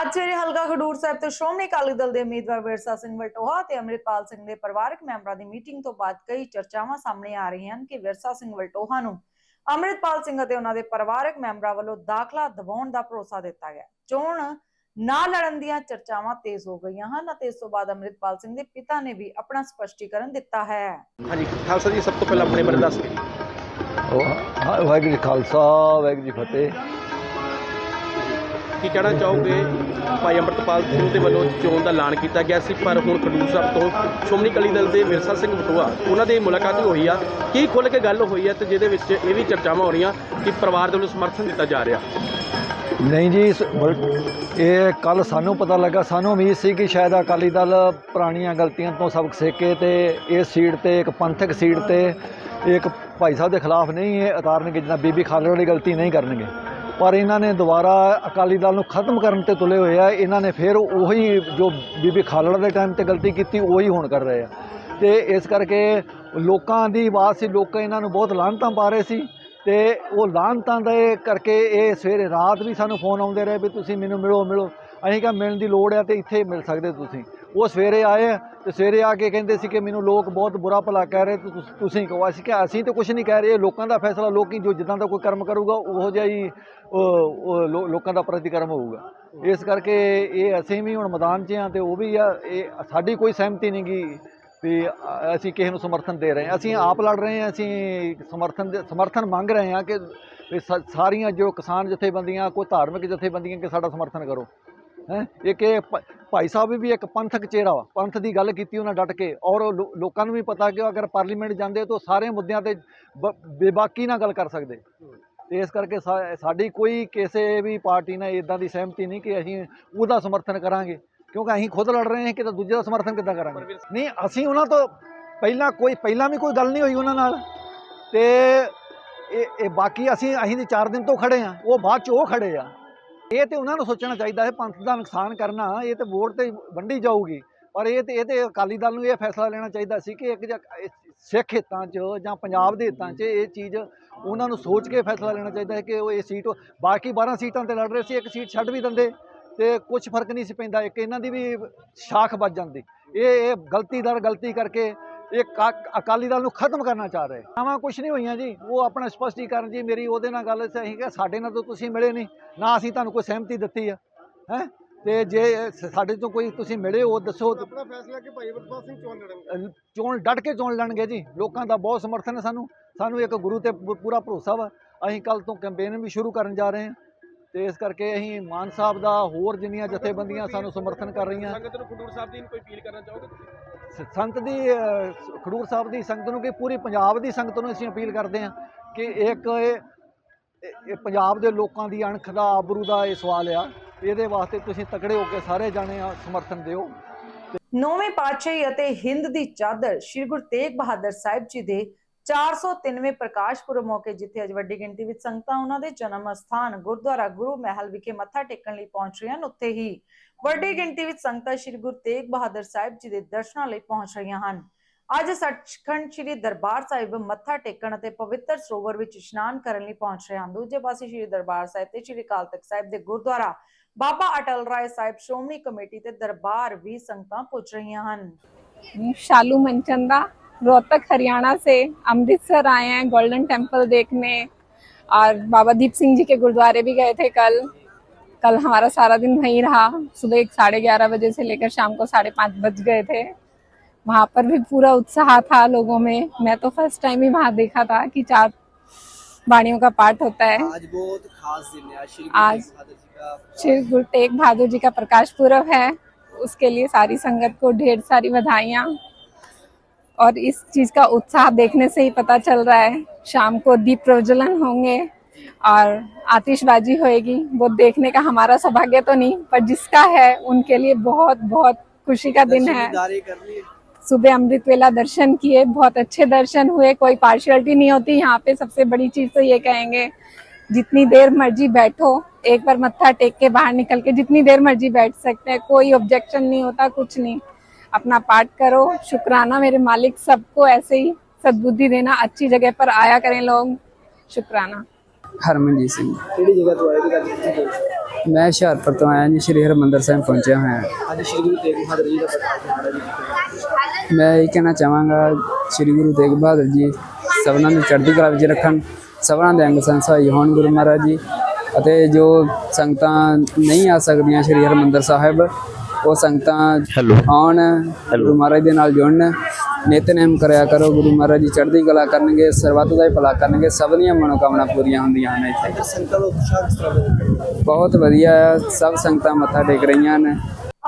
ਅੱਜ ਸਵੇਰੇ ਹਲਕਾ ਖਡੂਰ ਸਾਹਿਬ ਤੋਂ ਸ਼੍ਰੋਮਣੀ ਅਕਾਲੀ ਦਲ ਦੇ ਉਮੀਦਵਾਰ ਵਿਰਸਾ ਸਿੰਘ ਵਲਟੋਹਾ ਤੇ ਅੰਮ੍ਰਿਤਪਾਲ ਸਿੰਘ ਦੇ ਪਰਿਵਾਰਕ ਮੈਂਬਰਾਂ ਦੀ ਮੀਟਿੰਗ ਤੋਂ ਬਾਅਦ ਕਈ ਚਰਚਾਵਾਂ ਸਾਹਮਣੇ ਆ ਰਹੀਆਂ ਹਨ ਕਿ ਵਿਰਸਾ ਸਿੰਘ ਵਲਟੋਹਾ ਨੂੰ ਅੰਮ੍ਰਿਤਪਾਲ ਸਿੰਘ ਅਤੇ ਉਹਨਾਂ ਦੇ ਪਰਿਵਾਰਕ ਮੈਂਬਰਾਂ ਵੱਲੋਂ ਦਾਖਲਾ ਦਿਵਾਉਣ ਦਾ ਭਰੋਸਾ ਦਿੱਤਾ ਗਿਆ। ਚੋਣ ਨਾ ਲੜਨ ਦੀਆਂ ਚਰਚਾਵਾਂ ਤੇਜ਼ ਹੋ ਗਈਆਂ ਹਨ ਅਤੇ ਇਸ ਤੋਂ ਬਾਅਦ ਅੰਮ੍ਰਿਤਪਾਲ ਸਿੰਘ ਦੇ ਪਿਤਾ ਨੇ ਵੀ ਆਪਣਾ ਸਪਸ਼ਟੀਕਰਨ ਦਿੱਤਾ ਹੈ। ਹਾਂਜੀ ਖਾਲਸਾ ਜੀ ਸਭ ਤੋਂ ਪਹਿਲਾਂ ਆਪਣੇ ਬਾਰੇ ਦੱਸ ਦਿਓ। ਵਾਹਿਗੁਰੂ ਜੀ ਖਾਲਸਾ ਵਾਹਿਗੁਰੂ ਜੀ ਫਤਿਹ। ਕੀ ਕਹਿਣਾ ਚਾਹੋਗੇ? ਭਾਈ ਅੰਮ੍ਰਿਤਪਾਲ ਸਿੰਘ ਦੇ ਵੱਲੋਂ ਚੋਣ ਦਾ ਐਲਾਨ ਕੀਤਾ ਗਿਆ ਸੀ, ਪਰ ਹੁਣ ਖਡੂਰ ਸਾਹਿਬ ਤੋਂ ਸ਼੍ਰੋਮਣੀ ਅਕਾਲੀ ਦਲ ਦੇ ਵਿਰਸਾ ਸਿੰਘ ਬਟੂਆ ਉਹਨਾਂ ਦੀ ਮੁਲਾਕਾਤ ਵੀ ਹੋਈ ਆ। ਕੀ ਖੁੱਲ੍ਹ ਕੇ ਗੱਲ ਹੋਈ ਆ ਤੇ ਜਿਹਦੇ ਵਿੱਚ ਇਹ ਵੀ ਚਰਚਾਵਾਂ ਹੋ ਰਹੀਆਂ ਕਿ ਪਰਿਵਾਰ ਦੇ ਵੱਲੋਂ ਸਮਰਥਨ ਦਿੱਤਾ ਜਾ ਰਿਹਾ? ਨਹੀਂ ਜੀ, ਇਸ ਇਹ ਕੱਲ ਸਾਨੂੰ ਪਤਾ ਲੱਗਾ, ਸਾਨੂੰ ਉਮੀਦ ਸੀ ਕਿ ਸ਼ਾਇਦ ਅਕਾਲੀ ਦਲ ਪੁਰਾਣੀਆਂ ਗਲਤੀਆਂ ਤੋਂ ਸਬਕ ਸਿੱਖੇ ਤੇ ਇਸ ਸੀਟ ਤੇ, ਇੱਕ ਪੰਥਕ ਸੀਟ ਤੇ, ਇੱਕ ਭਾਈ ਸਾਹਿਬ ਦੇ ਖਿਲਾਫ ਨਹੀਂ, ਇਹ ਉਤਾਰਨਗੇ ਜਿੱਦਾਂ ਬੀਬੀ ਖਾਲੜ ਵਾਲੀ ਗਲਤੀ ਨਹੀਂ ਕਰਨਗੇ। ਪਰ ਇਹਨਾਂ ਨੇ ਦੁਬਾਰਾ ਅਕਾਲੀ ਦਲ ਨੂੰ ਖਤਮ ਕਰਨ ਤੇ ਤੁਲੇ ਹੋਏ ਆ। ਇਹਨਾਂ ਨੇ ਫਿਰ ਉਹੀ ਜੋ ਬੀਬੀ ਖਾਲੜ ਦੇ ਟਾਈਮ ਤੇ ਗਲਤੀ ਕੀਤੀ, ਉਹੀ ਹੁਣ ਕਰ ਰਹੇ ਆ। ਤੇ ਇਸ ਕਰਕੇ ਲੋਕਾਂ ਦੀ ਆਵਾਜ਼ ਸੀ, ਲੋਕ ਇਹਨਾਂ ਨੂੰ ਬਹੁਤ ਲਾਹਨਤਾਂ ਪਾ ਰਹੇ ਸੀ। ਤੇ ਉਹ ਲਾਹਨਤਾਂ ਦੇ ਕਰਕੇ ਇਹ ਸਵੇਰੇ ਰਾਤ ਵੀ ਸਾਨੂੰ ਫੋਨ ਆਉਂਦੇ ਰਹੇ ਵੀ ਤੁਸੀਂ ਮੈਨੂੰ ਮਿਲੋ ਮਿਲੋ। ਅਸੀਂ ਕਿਹਾ, ਮਿਲਣ ਦੀ ਲੋੜ ਹੈ ਤੇ ਇੱਥੇ ਮਿਲ ਸਕਦੇ ਤੁਸੀਂ। ਉਹ ਸਵੇਰੇ ਆਏ ਤੇ ਸਵੇਰੇ ਆ ਕੇ ਕਹਿੰਦੇ ਸੀ ਕਿ ਮੈਨੂੰ ਲੋਕ ਬਹੁਤ ਬੁਰਾ ਭਲਾ ਕਹਿ ਰਹੇ, ਤੇ, ਤੁਸੀਂ ਕਹੋ। ਅਸੀਂ ਕਿ ਅਸੀਂ ਤਾਂ ਕੁਝ ਨਹੀਂ ਕਹਿ ਰਹੇ। ਲੋਕਾਂ ਦਾ ਫੈਸਲਾ, ਲੋਕੀ ਜੋ ਜਿੱਦਾਂ ਦਾ ਕੋਈ ਕਰਮ ਕਰੂਗਾ, ਉਹੋ ਜਿਹਾ ਹੀ ਲੋਕਾਂ ਦਾ ਪ੍ਰਤੀਕਰਮ ਹੋਊਗਾ। ਇਸ ਕਰਕੇ ਇਹ ਅਸੀਂ ਵੀ ਹੁਣ ਮੈਦਾਨ 'ਚ ਆ ਤੇ ਉਹ ਵੀ ਆ, ਇਹ ਸਾਡੀ ਕੋਈ ਸਹਿਮਤੀ ਨਹੀਂ ਗੀ ਵੀ ਅਸੀਂ ਕਿਸੇ ਨੂੰ ਸਮਰਥਨ ਦੇ ਰਹੇ ਹਾਂ। ਅਸੀਂ ਆਪ ਲੜ ਰਹੇ ਹਾਂ, ਅਸੀਂ ਸਮਰਥਨ ਦੇ, ਸਮਰਥਨ ਮੰਗ ਰਹੇ ਹਾਂ ਕਿ ਸ- ਸਾਰੀਆਂ ਜੋ ਕਿਸਾਨ ਜਥੇਬੰਦੀਆਂ, ਕੋਈ ਧਾਰਮਿਕ ਜਥੇਬੰਦੀਆਂ ਕਿ ਸਾਡਾ ਸਮਰਥਨ ਕਰੋ। ਹੈ? ਇੱਕ ਇਹ ਭ- ਭਾਈ ਸਾਹਿਬ ਵੀ ਇੱਕ ਪੰਥਕ ਚਿਹਰਾ ਵਾ, ਪੰਥ ਦੀ ਗੱਲ ਕੀਤੀ ਉਹਨਾਂ ਡਟ ਕੇ। ਔਰ ਉਹ ਲੋ- ਲੋਕਾਂ ਨੂੰ ਵੀ ਪਤਾ ਕਿ ਅਗਰ ਪਾਰਲੀਮੈਂਟ ਜਾਂਦੇ ਤਾਂ ਸਾਰੇ ਮੁੱਦਿਆਂ ਤੇ ਬ- ਬੇਬਾਕੀ ਨਾਲ ਗੱਲ ਕਰ ਸਕਦੇ। ਤੇ ਇਸ ਕਰਕੇ ਸਾਡੀ ਕੋਈ ਕਿਸੇ ਵੀ ਪਾਰਟੀ ਨਾਲ ਇਦਾਂ ਦੀ ਸਹਿਮਤੀ ਨਹੀਂ ਕਿ ਅਸੀਂ ਉਹਦਾ ਸਮਰਥਨ ਕਰਾਂਗੇ। ਕਿਉਂਕਿ ਅਸੀਂ ਖੁਦ ਲੜ ਰਹੇ ਹਾਂ ਕਿ ਤਾਂ ਦੂਜੇ ਦਾ ਸਮਰਥਨ ਕਿੱਦਾਂ ਕਰਾਂਗੇ? ਨਹੀਂ, ਅਸੀਂ ਉਹਨਾਂ ਤੋਂ ਪਹਿਲਾਂ ਕੋਈ, ਪਹਿਲਾਂ ਵੀ ਕੋਈ ਗੱਲ ਨਹੀਂ ਹੋਈ ਉਹਨਾਂ ਨਾਲ। ਤੇ ਇਹ ਇਹ ਬਾਕੀ ਅਸੀਂ ਅਸੀਂ ਦੀ 4 ਦਿਨ ਤੋਂ ਖੜੇ ਆ ਉਹ ਬਾਅਦ ਚ ਉਹ ਖੜੇ ਆ। ਇਹ ਤੇ ਉਹਨਾਂ ਨੂੰ ਸੋਚਣਾ ਚਾਹੀਦਾ ਹੈ, ਪੰਥ ਦਾ ਨੁਕਸਾਨ ਕਰਨਾ, ਇਹ ਤੇ ਵੋਟ ਤੇ ਵੰਡੀ ਜਾਊਗੀ। ਪਰ ਇਹ ਤੇ ਇਹ ਤੇ ਅਕਾਲੀ ਦਲ ਨੂੰ ਇਹ ਫੈਸਲਾ ਲੈਣਾ ਚਾਹੀਦਾ ਸੀ ਕਿ ਇੱਕ ਜਾਂ ਸਿੱਖ ਹਿੱਤਾਂ 'ਚ ਜਾਂ ਪੰਜਾਬ ਦੇ ਹਿੱਤਾਂ 'ਚ ਇਹ ਚੀਜ਼ ਉਹਨਾਂ ਨੂੰ ਸੋਚ ਕੇ ਫੈਸਲਾ ਲੈਣਾ ਚਾਹੀਦਾ ਹੈ ਕਿ ਉਹ ਇਹ ਸੀਟ ਬਾਕੀ 12 ਸੀਟਾਂ ਤੇ ਲੜ ਰਹੇ ਸੀ, ਇੱਕ ਸੀਟ ਛੱਡ ਵੀ ਦਿੰਦੇ ਤੇ ਕੁਝ ਫ਼ਰਕ ਨਹੀਂ ਸੀ ਪੈਂਦਾ, ਇੱਕ ਇਹਨਾਂ ਦੀ ਵੀ ਸ਼ਾਖ ਵੱਜ ਜਾਂਦੀ। ਇਹ ਇਹ ਗਲਤੀ ਦਰ ਗਲਤੀ ਕਰਕੇ ਇਹ ਕਾ- ਅਕਾਲੀ ਦਲ ਨੂੰ ਖਤਮ ਕਰਨਾ ਚਾਹ ਰਹੇ। ਨਵਾਂ ਕੁਝ ਨਹੀਂ ਹੋਈਆਂ ਜੀ, ਉਹ ਆਪਣਾ ਸਪਸ਼ਟੀਕਰਨ ਜੀ, ਮੇਰੀ ਉਹਦੇ ਨਾਲ ਗੱਲ ਸਹੀ ਕਿ ਸਾਡੇ ਨਾਲ ਤਾਂ ਤੁਸੀਂ ਮਿਲੇ ਨਹੀਂ, ਨਾ ਅਸੀਂ ਤੁਹਾਨੂੰ ਕੋਈ ਸਹਿਮਤੀ ਦਿੱਤੀ ਆ, ਹੈ? ਤੇ ਜੇ ਸਾਡੇ ਤੋਂ ਕੋਈ ਤੁਸੀਂ ਮਿਲੇ ਹੋ ਦੱਸੋ। ਆਪਣਾ ਫੈਸਲਾ ਕਿ ਭਾਈ ਵਰਪਾਲ ਸਿੰਘ ਚੋਣ ਲੜਨਗੇ? ਚੋਣ ਡਟ ਕੇ ਚੋਣ ਲੜਨਗੇ ਜੀ। ਲੋਕਾਂ ਦਾ ਬਹੁਤ ਸਮਰਥਨ ਹੈ ਸਾਨੂੰ। ਸਾਨੂੰ ਇੱਕ ਗੁਰੂ ਤੇ ਪੂਰਾ ਭਰੋਸਾ ਵਾ। ਅਸੀਂ ਕੱਲ ਤੋਂ ਕੈਂਪੇਨ ਵੀ ਸ਼ੁਰੂ ਕਰਨ ਜਾ ਰਹੇ ਹਾਂ। ਤੇ ਇਸ ਕਰਕੇ ਅਸੀਂ ਮਾਨ ਸਾਹਿਬ ਦਾ ਹੋਰ ਜਿੰਨੀਆਂ ਜਥੇਬੰਦੀਆਂ ਸਾਨੂੰ ਸਮਰਥਨ ਕਰ ਰਹੀਆਂ। ਸੰਗਤ ਨੂੰ ਖਡੂਰ ਸਾਹਿਬ ਦੀ ਕੋਈ ਅਪੀਲ ਕਰਨਾ ਚਾਹੋਗੇ ਤੁਸੀਂ? ਸ- ਸੰਗਤ ਦੀ ਖਡੂਰ ਸਾਹਿਬ ਦੀ ਸੰਗਤ ਨੂੰ ਕਿ ਪੂਰੀ ਪੰਜਾਬ ਦੀ ਸੰਗਤ ਨੂੰ ਅਸੀਂ ਅਪੀਲ ਕਰਦੇ ਹਾਂ ਕਿ ਇੱਕ ਇਹ ਪੰਜਾਬ ਦੇ ਲੋਕਾਂ ਦੀ ਅਣਖ ਦਾ ਆਬਰੂ ਦਾ ਇਹ ਸਵਾਲ ਆ। ਇਹਦੇ ਵਾਸਤੇ ਤੁਸੀਂ ਤਕੜੇ ਹੋ ਕੇ ਸਾਰੇ ਜਾਣੇ ਸਮਰਥਨ ਦਿਓ। ਨੌਵੇਂ ਪਾਤਸ਼ਾਹੀ ਅਤੇ ਹਿੰਦ ਦੀ ਚਾਦਰ ਸ੍ਰੀ ਗੁਰੂ ਤੇਗ ਬਹਾਦਰ ਸਾਹਿਬ ਜੀ ਦੇ 403ਵੇਂ ਪ੍ਰਕਾਸ਼ ਪੁਰਬ ਮੌਕੇ ਜਿੱਥੇ ਅੱਜ ਵੱਡੀ ਗਿਣਤੀ ਵਿੱਚ ਸੰਗਤਾਂ ਉਹਨਾਂ ਦੇ ਜਨਮ ਸਥਾਨ ਗੁਰਦੁਆਰਾ ਗੁਰੂ ਮਹਿਲ ਵਿਖੇ ਮੱਥਾ ਟੇਕਣ ਲਈ ਪਹੁੰਚ ਰਹੀਆਂ ਹਨ ਉੱਥੇ ਹੀ ਵੱਡੀ ਗਿਣਤੀ ਵਿੱਚ ਸੰਗਤਾਂ ਸ੍ਰੀ ਗੁਰੂ ਤੇਗ ਬਹਾਦਰ ਸਾਹਿਬ ਜੀ ਦੇ ਦਰਸ਼ਨਾਂ ਲਈ ਪਹੁੰਚ ਰਹੀਆਂ ਹਨ। ਅੱਜ ਸੱਚਖੰਡ ਸ੍ਰੀ ਦਰਬਾਰ ਸਾਹਿਬ ਮੱਥਾ ਟੇਕਣ ਅਤੇ ਪਵਿੱਤਰ ਸਰੋਵਰ ਵਿੱਚ ਇਸ਼ਨਾਨ ਕਰਨ ਲਈ ਪਹੁੰਚ ਰਹੇ ਹਨ। ਦੂਜੇ ਪਾਸੇ ਸ੍ਰੀ ਦਰਬਾਰ ਸਾਹਿਬ ਤੇ ਸ੍ਰੀ ਅਕਾਲ ਤਖਤ ਸਾਹਿਬ ਦੇ ਗੁਰਦੁਆਰਾ ਬਾਬਾ ਅਟਲ ਰਾਏ ਸਾਹਿਬ ਸ਼੍ਰੋਮਣੀ ਕਮੇਟੀ ਤੇ ਦਰਬਾਰ ਵੀ ਸੰਗਤਾਂ ਪੁੱਜ ਰਹੀਆਂ ਹਨ शालू मनचंदा रोहतक हरियाणा से अमृतसर आए हैं गोल्डन टेम्पल देखने और बाबा दीप सिंह जी के गुरुद्वारे भी गए थे कल कल हमारा सारा दिन वहीं रहा सुबह एक साढ़े ग्यारह बजे से लेकर शाम को साढ़े पाँच बज गए थे वहाँ पर भी पूरा उत्साह था लोगों में मैं तो फर्स्ट टाइम ही वहाँ देखा था कि चार वाणियों का पाठ होता है आज बहुत खास दिन है आज श्री गुरु तेग बहादुर जी का प्रकाश पुरब है। उसके लिए सारी संगत को ढेर सारी बधाइयाँ। और इस चीज़ का उत्साह देखने से ही पता चल रहा है शाम को दीप प्रज्वलन होंगे और आतिशबाजी होएगी। वो देखने का हमारा सौभाग्य तो नहीं पर जिसका है उनके लिए बहुत बहुत खुशी का दिन है। सुबह अमृत वेला दर्शन किए बहुत अच्छे दर्शन हुए कोई पार्शियलिटी नहीं होती। यहाँ पे सबसे बड़ी चीज़ तो ये कहेंगे जितनी देर मर्जी बैठो एक बार मत्था टेक के बाहर निकल के जितनी देर मर्जी बैठ सकते हैं कोई ऑब्जेक्शन नहीं होता कुछ नहीं अपना पाठ करो शुक्राना मेरे मालिक सबको ऐसे ही सद्बुद्धि देना अच्छी जगह पर आया करें लोग शुक्राना ਹਰਮਨਜੀਤ ਸਿੰਘ ਕਿਹੜੀ ਜਗ੍ਹਾ ਤੋਂ ਆਏ ਤੇ ਗੱਲ ਕੀਤੀ ਗਈ ਮੈਂ ਹੁਸ਼ਿਆਰਪੁਰ ਤੋਂ ਆਇਆ ਜੀ ਸ਼੍ਰੀ ਹਰਮੰਦਰ ਸਾਹਿਬ ਪਹੁੰਚਿਆ ਹੋਇਆ ਅੱਜ ਸ਼੍ਰੀ ਗੁਰੂ ਤੇਗ ਬਹਾਦਰ ਜੀ ਦਾ ਪ੍ਰਕਾਸ਼ ਦਿਹਾੜਾ ਜੀ ਮੈਂ ਇਹ ਕਹਿਣਾ ਚਾਹਾਂਗਾ ਸ਼੍ਰੀ ਗੁਰੂ ਤੇਗ ਬਹਾਦਰ ਜੀ ਸਭਨਾਂ ਨੂੰ ਚੜ੍ਹਦੀ ਕਲਾ ਵਿੱਚ ਰੱਖਣ ਸਭਨਾਂ ਦੇ ਅੰਗ ਸੰਸਾਈ ਹੋਣ ਗੁਰੂ ਮਹਾਰਾਜ ਜੀ ਅਤੇ ਜੋ ਸੰਗਤਾਂ ਨਹੀਂ ਆ ਸਕਦੀਆਂ ਸ਼੍ਰੀ ਹਰਮੰਦਰ ਸਾਹਿਬ ਉਹ ਸੰਗਤਾਂ ਆਉਣ ਗੁਰੂ ਮਹਾਰਾਜ ਦੇ ਨਾਲ ਜੁੜਨ ਨਿਤਨੇਮ ਕਰਿਆ ਕਰੋ ਗੁਰੂ ਮਹਾਰਾਜ ਜੀ ਚੜ੍ਹਦੀ ਕਲਾ ਕਰਨਗੇ ਸਰਬੱਤ ਦਾ ਹੀ ਭਲਾ ਕਰਨਗੇ ਸਭ ਦੀਆਂ ਮਨੋਕਾਮਨਾ ਪੂਰੀਆਂ ਹੁੰਦੀਆਂ ਹਨ ਇੱਥੇ। ਸੰਗਤਾਂ ਦਾ ਉਤਸ਼ਾਹ ਕਿਸ ਤਰ੍ਹਾਂ ਦਾ ਬਹੁਤ ਵਧੀਆ ਸਭ ਸੰਗਤਾਂ ਮੱਥਾ ਟੇਕ ਰਹੀਆਂ ਨੇ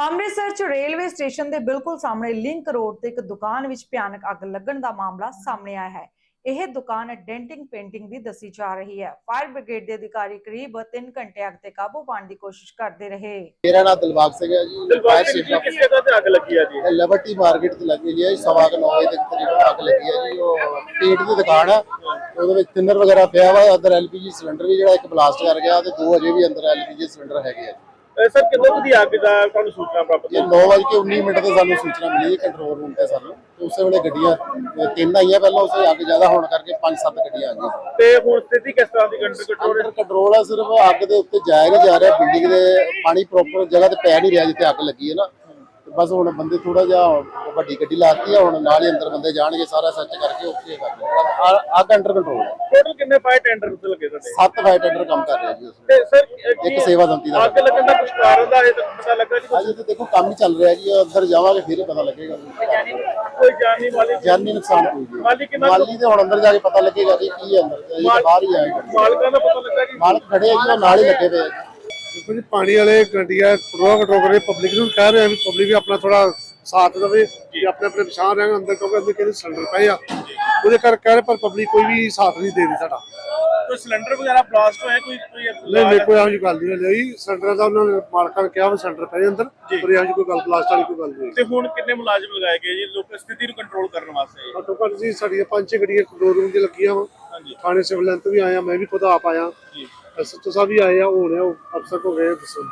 ਅੰਮ੍ਰਿਤਸਰ ਚ ਰੇਲਵੇ ਸਟੇਸ਼ਨ ਦੇ ਬਿਲਕੁਲ ਸਾਹਮਣੇ ਲਿੰਕ ਰੋਡ ਤੇ ਇੱਕ ਦੁਕਾਨ ਵਿੱਚ ਭਿਆਨਕ ਅੱਗ ਲੱਗਣ ਦਾ ਮਾਮਲਾ ਸਾਹਮਣੇ ਆਇਆ ਹੈ। ਇਹ ਦੁਕਾਨ ਡੈਂਟਿੰਗ ਪੇਂਟਿੰਗ ਦੀ ਦੱਸੀ ਜਾ ਰਹੀ ਹੈ। ਫਾਇਰ ਬ੍ਰਿਗੇਡ ਦੇ ਅਧਿਕਾਰੀ ਕਰੀਬ 3 ਘੰਟੇ ਅੱਗ ਤੇ ਕਾਬੂ ਪਾਉਣ ਦੀ ਕੋਸ਼ਿਸ਼ ਕਰਦੇ ਰਹੇ। ਮੇਰਾ ਨਾਮ ਦਿਲਬਾਗ ਸਿੰਘ ਹੈ ਜੀ। ਫਾਇਰ ਸੇਫਟੀ ਕਿਸ ਜਗ੍ਹਾ ਤੇ ਅੱਗ ਲੱਗੀ ਆ ਜੀ? ਲਿਬਰਟੀ ਮਾਰਕੀਟ ਤੇ ਲੱਗੀ ਹੈ ਜੀ। ਸਵਾ ਕੁ ਨੌ ਵਜੇ ਦੇ ਤਕਰੀਬਨ ਅੱਗ ਲੱਗੀ ਹੈ ਜੀ। ਉਹ ਪੇਟ ਦੀ ਦੁਕਾਨ ਆ ਉਹਦੇ ਵਿੱਚ ਤਿੰਨਰ ਵਗੈਰਾ ਪਿਆ ਵਾ। ਅੰਦਰ ਐਲਪੀਜੀ ਸਿਲੰਡਰ ਵੀ ਜਿਹੜਾ ਇੱਕ ਬਲਾਸਟ ਕਰ ਗਿਆ ਤੇ ਦੋ ਅਜੇ ਵੀ ਅੰਦਰ ਐਲਪੀਜੀ ਸਿਲੰਡਰ ਹੈਗੇ ਆ ਸਰ ਕਿਦੋਂ ਦੀ ਅੱਗ ਦਾ ਤੁਹਾਨੂੰ ਸੂਚਨਾ ਪ੍ਰਾਪਤ ਇਹ 9:19 ਮਿੰਟ ਤੇ ਸਾਨੂੰ ਸੂਚਨਾ ਮਿਲੀ ਕੰਟਰੋਲ ਰੂਮ ਤੇ ਸਾਨੂੰ। ਉਸੇ ਵੇਲੇ ਗੱਡੀਆਂ ਤਿੰਨ ਆਈਆਂ ਪਹਿਲਾਂ ਉਸੇ ਅੱਗ ਜ਼ਿਆਦਾ ਹੋਣ ਕਰਕੇ ਪੰਜ ਸੱਤ ਗੱਡੀਆਂ ਆ ਗਈਆਂ। ਤੇ ਹੁਣ ਸਥਿਤੀ ਕਿਸ ਤਰ੍ਹਾਂ ਦੀ ਕੰਟਰੋਲ ਕੰਟਰੋਲ ਅੰਡਰ ਕੰਟਰੋਲ ਆ ਸਿਰਫ ਅੱਗ ਦੇ ਉੱਤੇ ਜਾਇਆ ਨਹੀਂ ਜਾ ਰਿਹਾ ਬਿਲਡਿੰਗ ਦੇ ਪਾਣੀ ਪ੍ਰੋਪਰ ਜਗ੍ਹਾ ਤੇ ਪੈ ਨਹੀਂ ਰਿਹਾ ਜਿੱਥੇ ਅੱਗ ਲੱਗੀ ਹੈ ਨਾ। ਬਸ ਹੁਣ ਬੰਦੇ ਥੋੜਾ ਜਿਹਾ ਵੱਡੀ ਗੱਡੀ ਲਾਤੀ ਆ ਹੁਣ ਨਾਲ ਹੀ ਅੰਦਰ ਬੰਦੇ ਜਾਣਗੇ ਸਾਰਾ ਸਰਚ ਕਰਕੇ ਓਕੇ ਕਰ ਦੇਣਾ ਅੱਗ ਅੰਡਰ ਕੰਟਰੋਲ ਹੈ। ਟੋਟਲ ਕਿੰਨੇ ਫਾਇਰ ਟੈਂਡਰ ਉੱਤੇ ਲੱਗੇ ਤੁਹਾਡੇ? ਸੱਤ ਫਾਇਰ ਟੈਂਡਰ ਕੰਮ ਕਰ ਰਹੇ ਜੀ ਉਸ ਤੇ ਸਰ ਇੱਕ ਸੇਵਾ ਦੰਤੀ ਦਾ ਅੱਗ ਲੱਗਣ ਦਾ ਕੁਝ ਕਾਰਨ ਦਾ ਇਹ ਪਤਾ ਲੱਗਾ ਜੀ ਅਜੇ ਤਾਂ ਦੇਖੋ ਕੰਮ ਹੀ ਚੱਲ ਰਿਹਾ ਜੀ ਅੰਦਰ ਜਾਵਾਂਗੇ ਫਿਰ ਹੀ ਪਤਾ ਲੱਗੇਗਾ। ਕੋਈ ਜਾਨੀ ਵਾਲੀ ਜਾਨੀ ਨੁਕਸਾਨ ਕੋਈ ਨਹੀਂ। ਮਾਲੀ ਕਿੰਨਾ ਮਾਲੀ ਤੇ ਹੁਣ ਅੰਦਰ ਜਾ ਕੇ ਪਤਾ ਲੱਗੇਗਾ ਕਿ ਕੀ ਅੰਦਰ। ਬਾਹਰ ਹੀ ਆਏਗਾ ਮਾਲਕਾਂ ਦਾ ਪਤਾ ਲੱਗਾ ਜੀ। ਮਾਲਕ ਖੜੇ ਆ ਜੀ ਉਹ ਨਾਲ ਹੀ ਲੱਗੇ ਪਏ ਆ। ਦੇਖੋ ਜੀ ਪਾਣੀ ਵਾਲੇ ਗੱਡੀਆਂ ਪ੍ਰੋਗ ਕੰਟਰੋਲ ਕਰੇ ਪਬਲਿਕ ਨੂੰ ਕਹਿ ਰਹੇ ਆ ਵੀ ਪਬਲਿਕ ਵੀ ਆਪਣਾ ਥੋੜਾ ਸਾਥ ਦੇਵੇ ਕਿ ਆਪਣੇ ਆਪਣੇ ਪਛਾਣ ਰਹਿਣ ਅੰਦਰ ਕਿਉਂਕਿ ਅੰਦਰ ਕਿਹਦੇ ਸਿਲੰਡਰ ਪਏ ਆ। ਉਹਦੇ ਕਰਕੇ ਕਹਿ ਰਹੇ ਪਰ ਪਬਲਿਕ ਕੋਈ ਵੀ ਸਾਥ ਨਹੀਂ ਦੇ ਰਹੀ ਸਾਡਾ। ਕੋਈ ਸਿਲੰਡਰ ਵਗੈਰਾ ਬਲਾਸਟ ਹੋਇਆ ਕੋਈ ਕੋਈ ਨਹੀਂ ਨਹੀਂ ਕੋਈ ਜਿਹੀ ਗੱਲ ਨਹੀਂ ਹੋਈ। ਸਿਲੰਡਰ ਦਾ ਉਹਨਾਂ ਨੇ ਮਾਲਕਾਂ ਨੇ ਕਿਹਾ ਵੀ ਸਿਲੰਡਰ ਪਏ ਅੰਦਰ ਪਰ ਇਹੋ ਕੋਈ ਗੱਲ ਬਲਾਸਟ ਵਾਲੀ ਕੋਈ ਗੱਲ ਨਹੀਂ ਤੇ ਹੁਣ ਕਿੰਨੇ ਮੁਲਾਜ਼ਮ ਲਗਾਏ ਗਏ ਜੀ? ਲੋਕ ਸਥਿਤੀ ਨੂੰ ਕੰਟਰੋਲ ਕਰਨ ਵਾਸਤੇ। ਘੱਟੋ ਘੱਟ ਜੀ ਸਾਡੀਆਂ ਪੰਜ ਛੇ ਗੱਡੀਆਂ ਕੰਟਰੋਲ ਰੂਮ 'ਚ ਲੱਗੀਆਂ ਵਾ। ਥਾਣੇ ਸਿਵਲ ਲੈਂਥ ਵੀ ਆਇਆ ਮੈਂ ਵੀ ਖੁਦ ਆਪ ਆਇਆ। ਜੀ। ਐਸਐਚਓ ਸਾਹਿਬ ਵੀ ਆਏ ਆ, ਹੋਣੇ ਉਹ ਅਫਸਰ ਕੋ ਗਏ ਦੱਸੋ।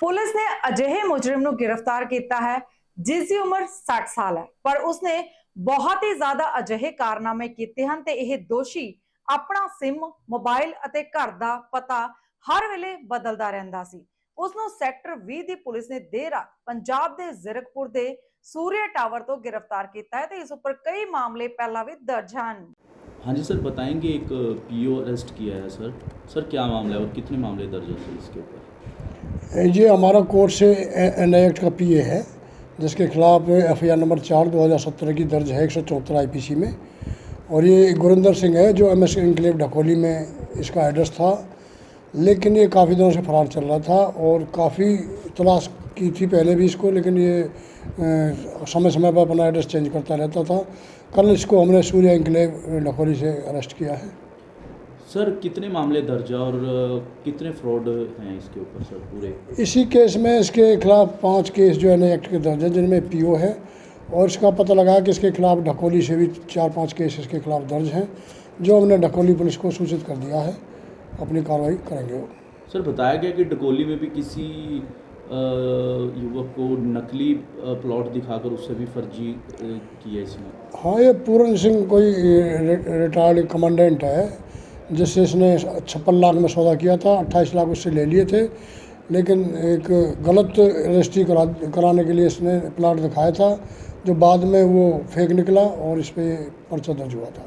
ਪੁਲਿਸ ਨੇ ਅਜਿਹੇ ਮੁਜਰਮ ਨੂੰ ਗ੍ਰਿਫਤਾਰ ਕੀਤਾ ਹੈ, ਜਿਸ ਦੀ ਉਮਰ 60 ਸਾਲ ਹੈ, ਪਰ ਉਸਨੇ ਬਹੁਤ ਹੀ ਜ਼ਿਆਦਾ ਅਜਿਹੇ ਕਾਰਨਾਮੇ ਕੀਤੇ ਹਨ ਤੇ ਇਹ ਦੋਸ਼ੀ ਆਪਣਾ ਸਿਮ ਮੋਬਾਈਲ ਅਤੇ ਘਰ ਦਾ ਪਤਾ ਹਰ ਵੇਲੇ ਬਦਲਦਾ ਰਹਿੰਦਾ ਸੀ। ਉਸ ਨੂੰ ਸੈਕਟਰ 20 ਦੀ ਪੁਲਿਸ ਨੇ ਦੇਰ ਰਾਤ ਪੰਜਾਬ ਦੇ ਜ਼ੀਰਕਪੁਰ ਦੇ ਸੂਰਿਆ ਟਾਵਰ ਤੋਂ ਗ੍ਰਿਫਤਾਰ ਕੀਤਾ ਹੈ ਤੇ ਇਸ ਉੱਪਰ ਕਈ ਮਾਮਲੇ ਪਹਿਲਾਂ ਵੀ ਦਰਜ ਹਨ। हाँ जी सर, बताएँगे एक पीओ अरेस्ट किया है सर। सर, क्या मामला है और कितने मामले दर्ज हैं सर इसके ऊपर? ये हमारा कोर्ट से एन एक्ट का पीए है, जिसके खिलाफ एफ़ आई आर नंबर चार दो हज़ार सत्रह की दर्ज है, एक सौ चौहत्तर आई पी सी में। और ये गुरिंदर सिंह है, जो एम एस इनकलेव ढकोली में इसका एड्रेस था, लेकिन ये काफ़ी दिनों से फरार चल रहा था और काफ़ी तलाश की थी पहले भी इसको, लेकिन ये समय समय पर अपना एड्रेस चेंज करता रहता था। कल इसको हमने सूर्य इनकलेव ढकोली से अरेस्ट किया है। सर कितने मामले दर्ज है और कितने फ्रॉड हैं इसके ऊपर सर पूरे? इसी केस में इसके खिलाफ पाँच केस जो है नए एक्ट के दर्ज है जिनमें पीओ है और इसका पता लगा कि इसके खिलाफ ढकोली से भी चार पाँच केस इसके खिलाफ दर्ज हैं जो हमने ढकोली पुलिस को सूचित कर दिया है। अपनी कार्रवाई करेंगे सर बताया गया कि डकोली में भी किसी युवक को नकली प्लॉट दिखाकर उससे भी फर्जी किया इसने। हाँ ये पूरन सिंह कोई रिटायर्ड कमांडेंट है जिससे इसने छप्पन लाख में सौदा किया था अट्ठाईस लाख उससे ले लिए थे लेकिन एक गलत रजिस्ट्री करा कराने के लिए इसने प्लाट दिखाया था जो बाद में वो फेक निकला और इस पर पर्चा दर्ज हुआ था।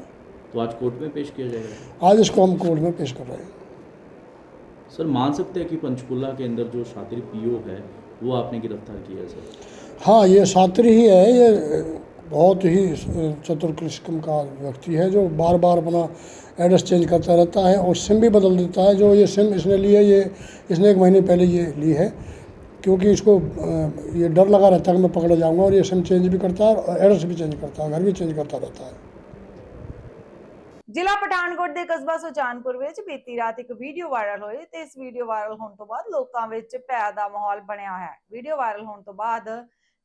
तो आज कोर्ट में पेश किया जाएगा? आज इसको हम कोर्ट में पेश कर रहे हैं। सर, मान सकते हैं कि पंचकुला के अंदर जो शातिर पीओ है, वो आपने गिरफ़्तार किया सर? हाँ ये छात्र ही है, ये बहुत ही चतुर किस्म का व्यक्ति है, जो बार बार अपना एड्रेस चेंज करता रहता है और सिम भी बदल देता है, जो ये सिम इसने ली है, ये इसने एक महीने पहले ये ली है, क्योंकि इसको ये डर लगा रहता है कि मैं पकड़ा जाऊँगा और ये सिम चेंज भी करता है और एड्रेस भी चेंज करता है, घर भी चेंज करता रहता है। ਜ਼ਿਲ੍ਹਾ ਪਠਾਨਕੋਟ ਦੇ ਕਸਬਾ ਸੁਜਾਨਪੁਰ ਵਿੱਚ ਬੀਤੀ ਰਾਤ ਇੱਕ ਵੀਡੀਓ ਵਾਇਰਲ ਹੋਈ ਤੇ ਇਸ ਵੀਡੀਓ ਵਾਇਰਲ ਹੋਣ ਤੋਂ ਬਾਅਦ ਲੋਕਾਂ ਵਿੱਚ ਭੈ ਦਾ ਮਾਹੌਲ ਬਣਿਆ ਹੋਇਆ ਹੈ। ਵੀਡੀਓ ਵਾਇਰਲ ਹੋਣ ਤੋਂ ਬਾਅਦ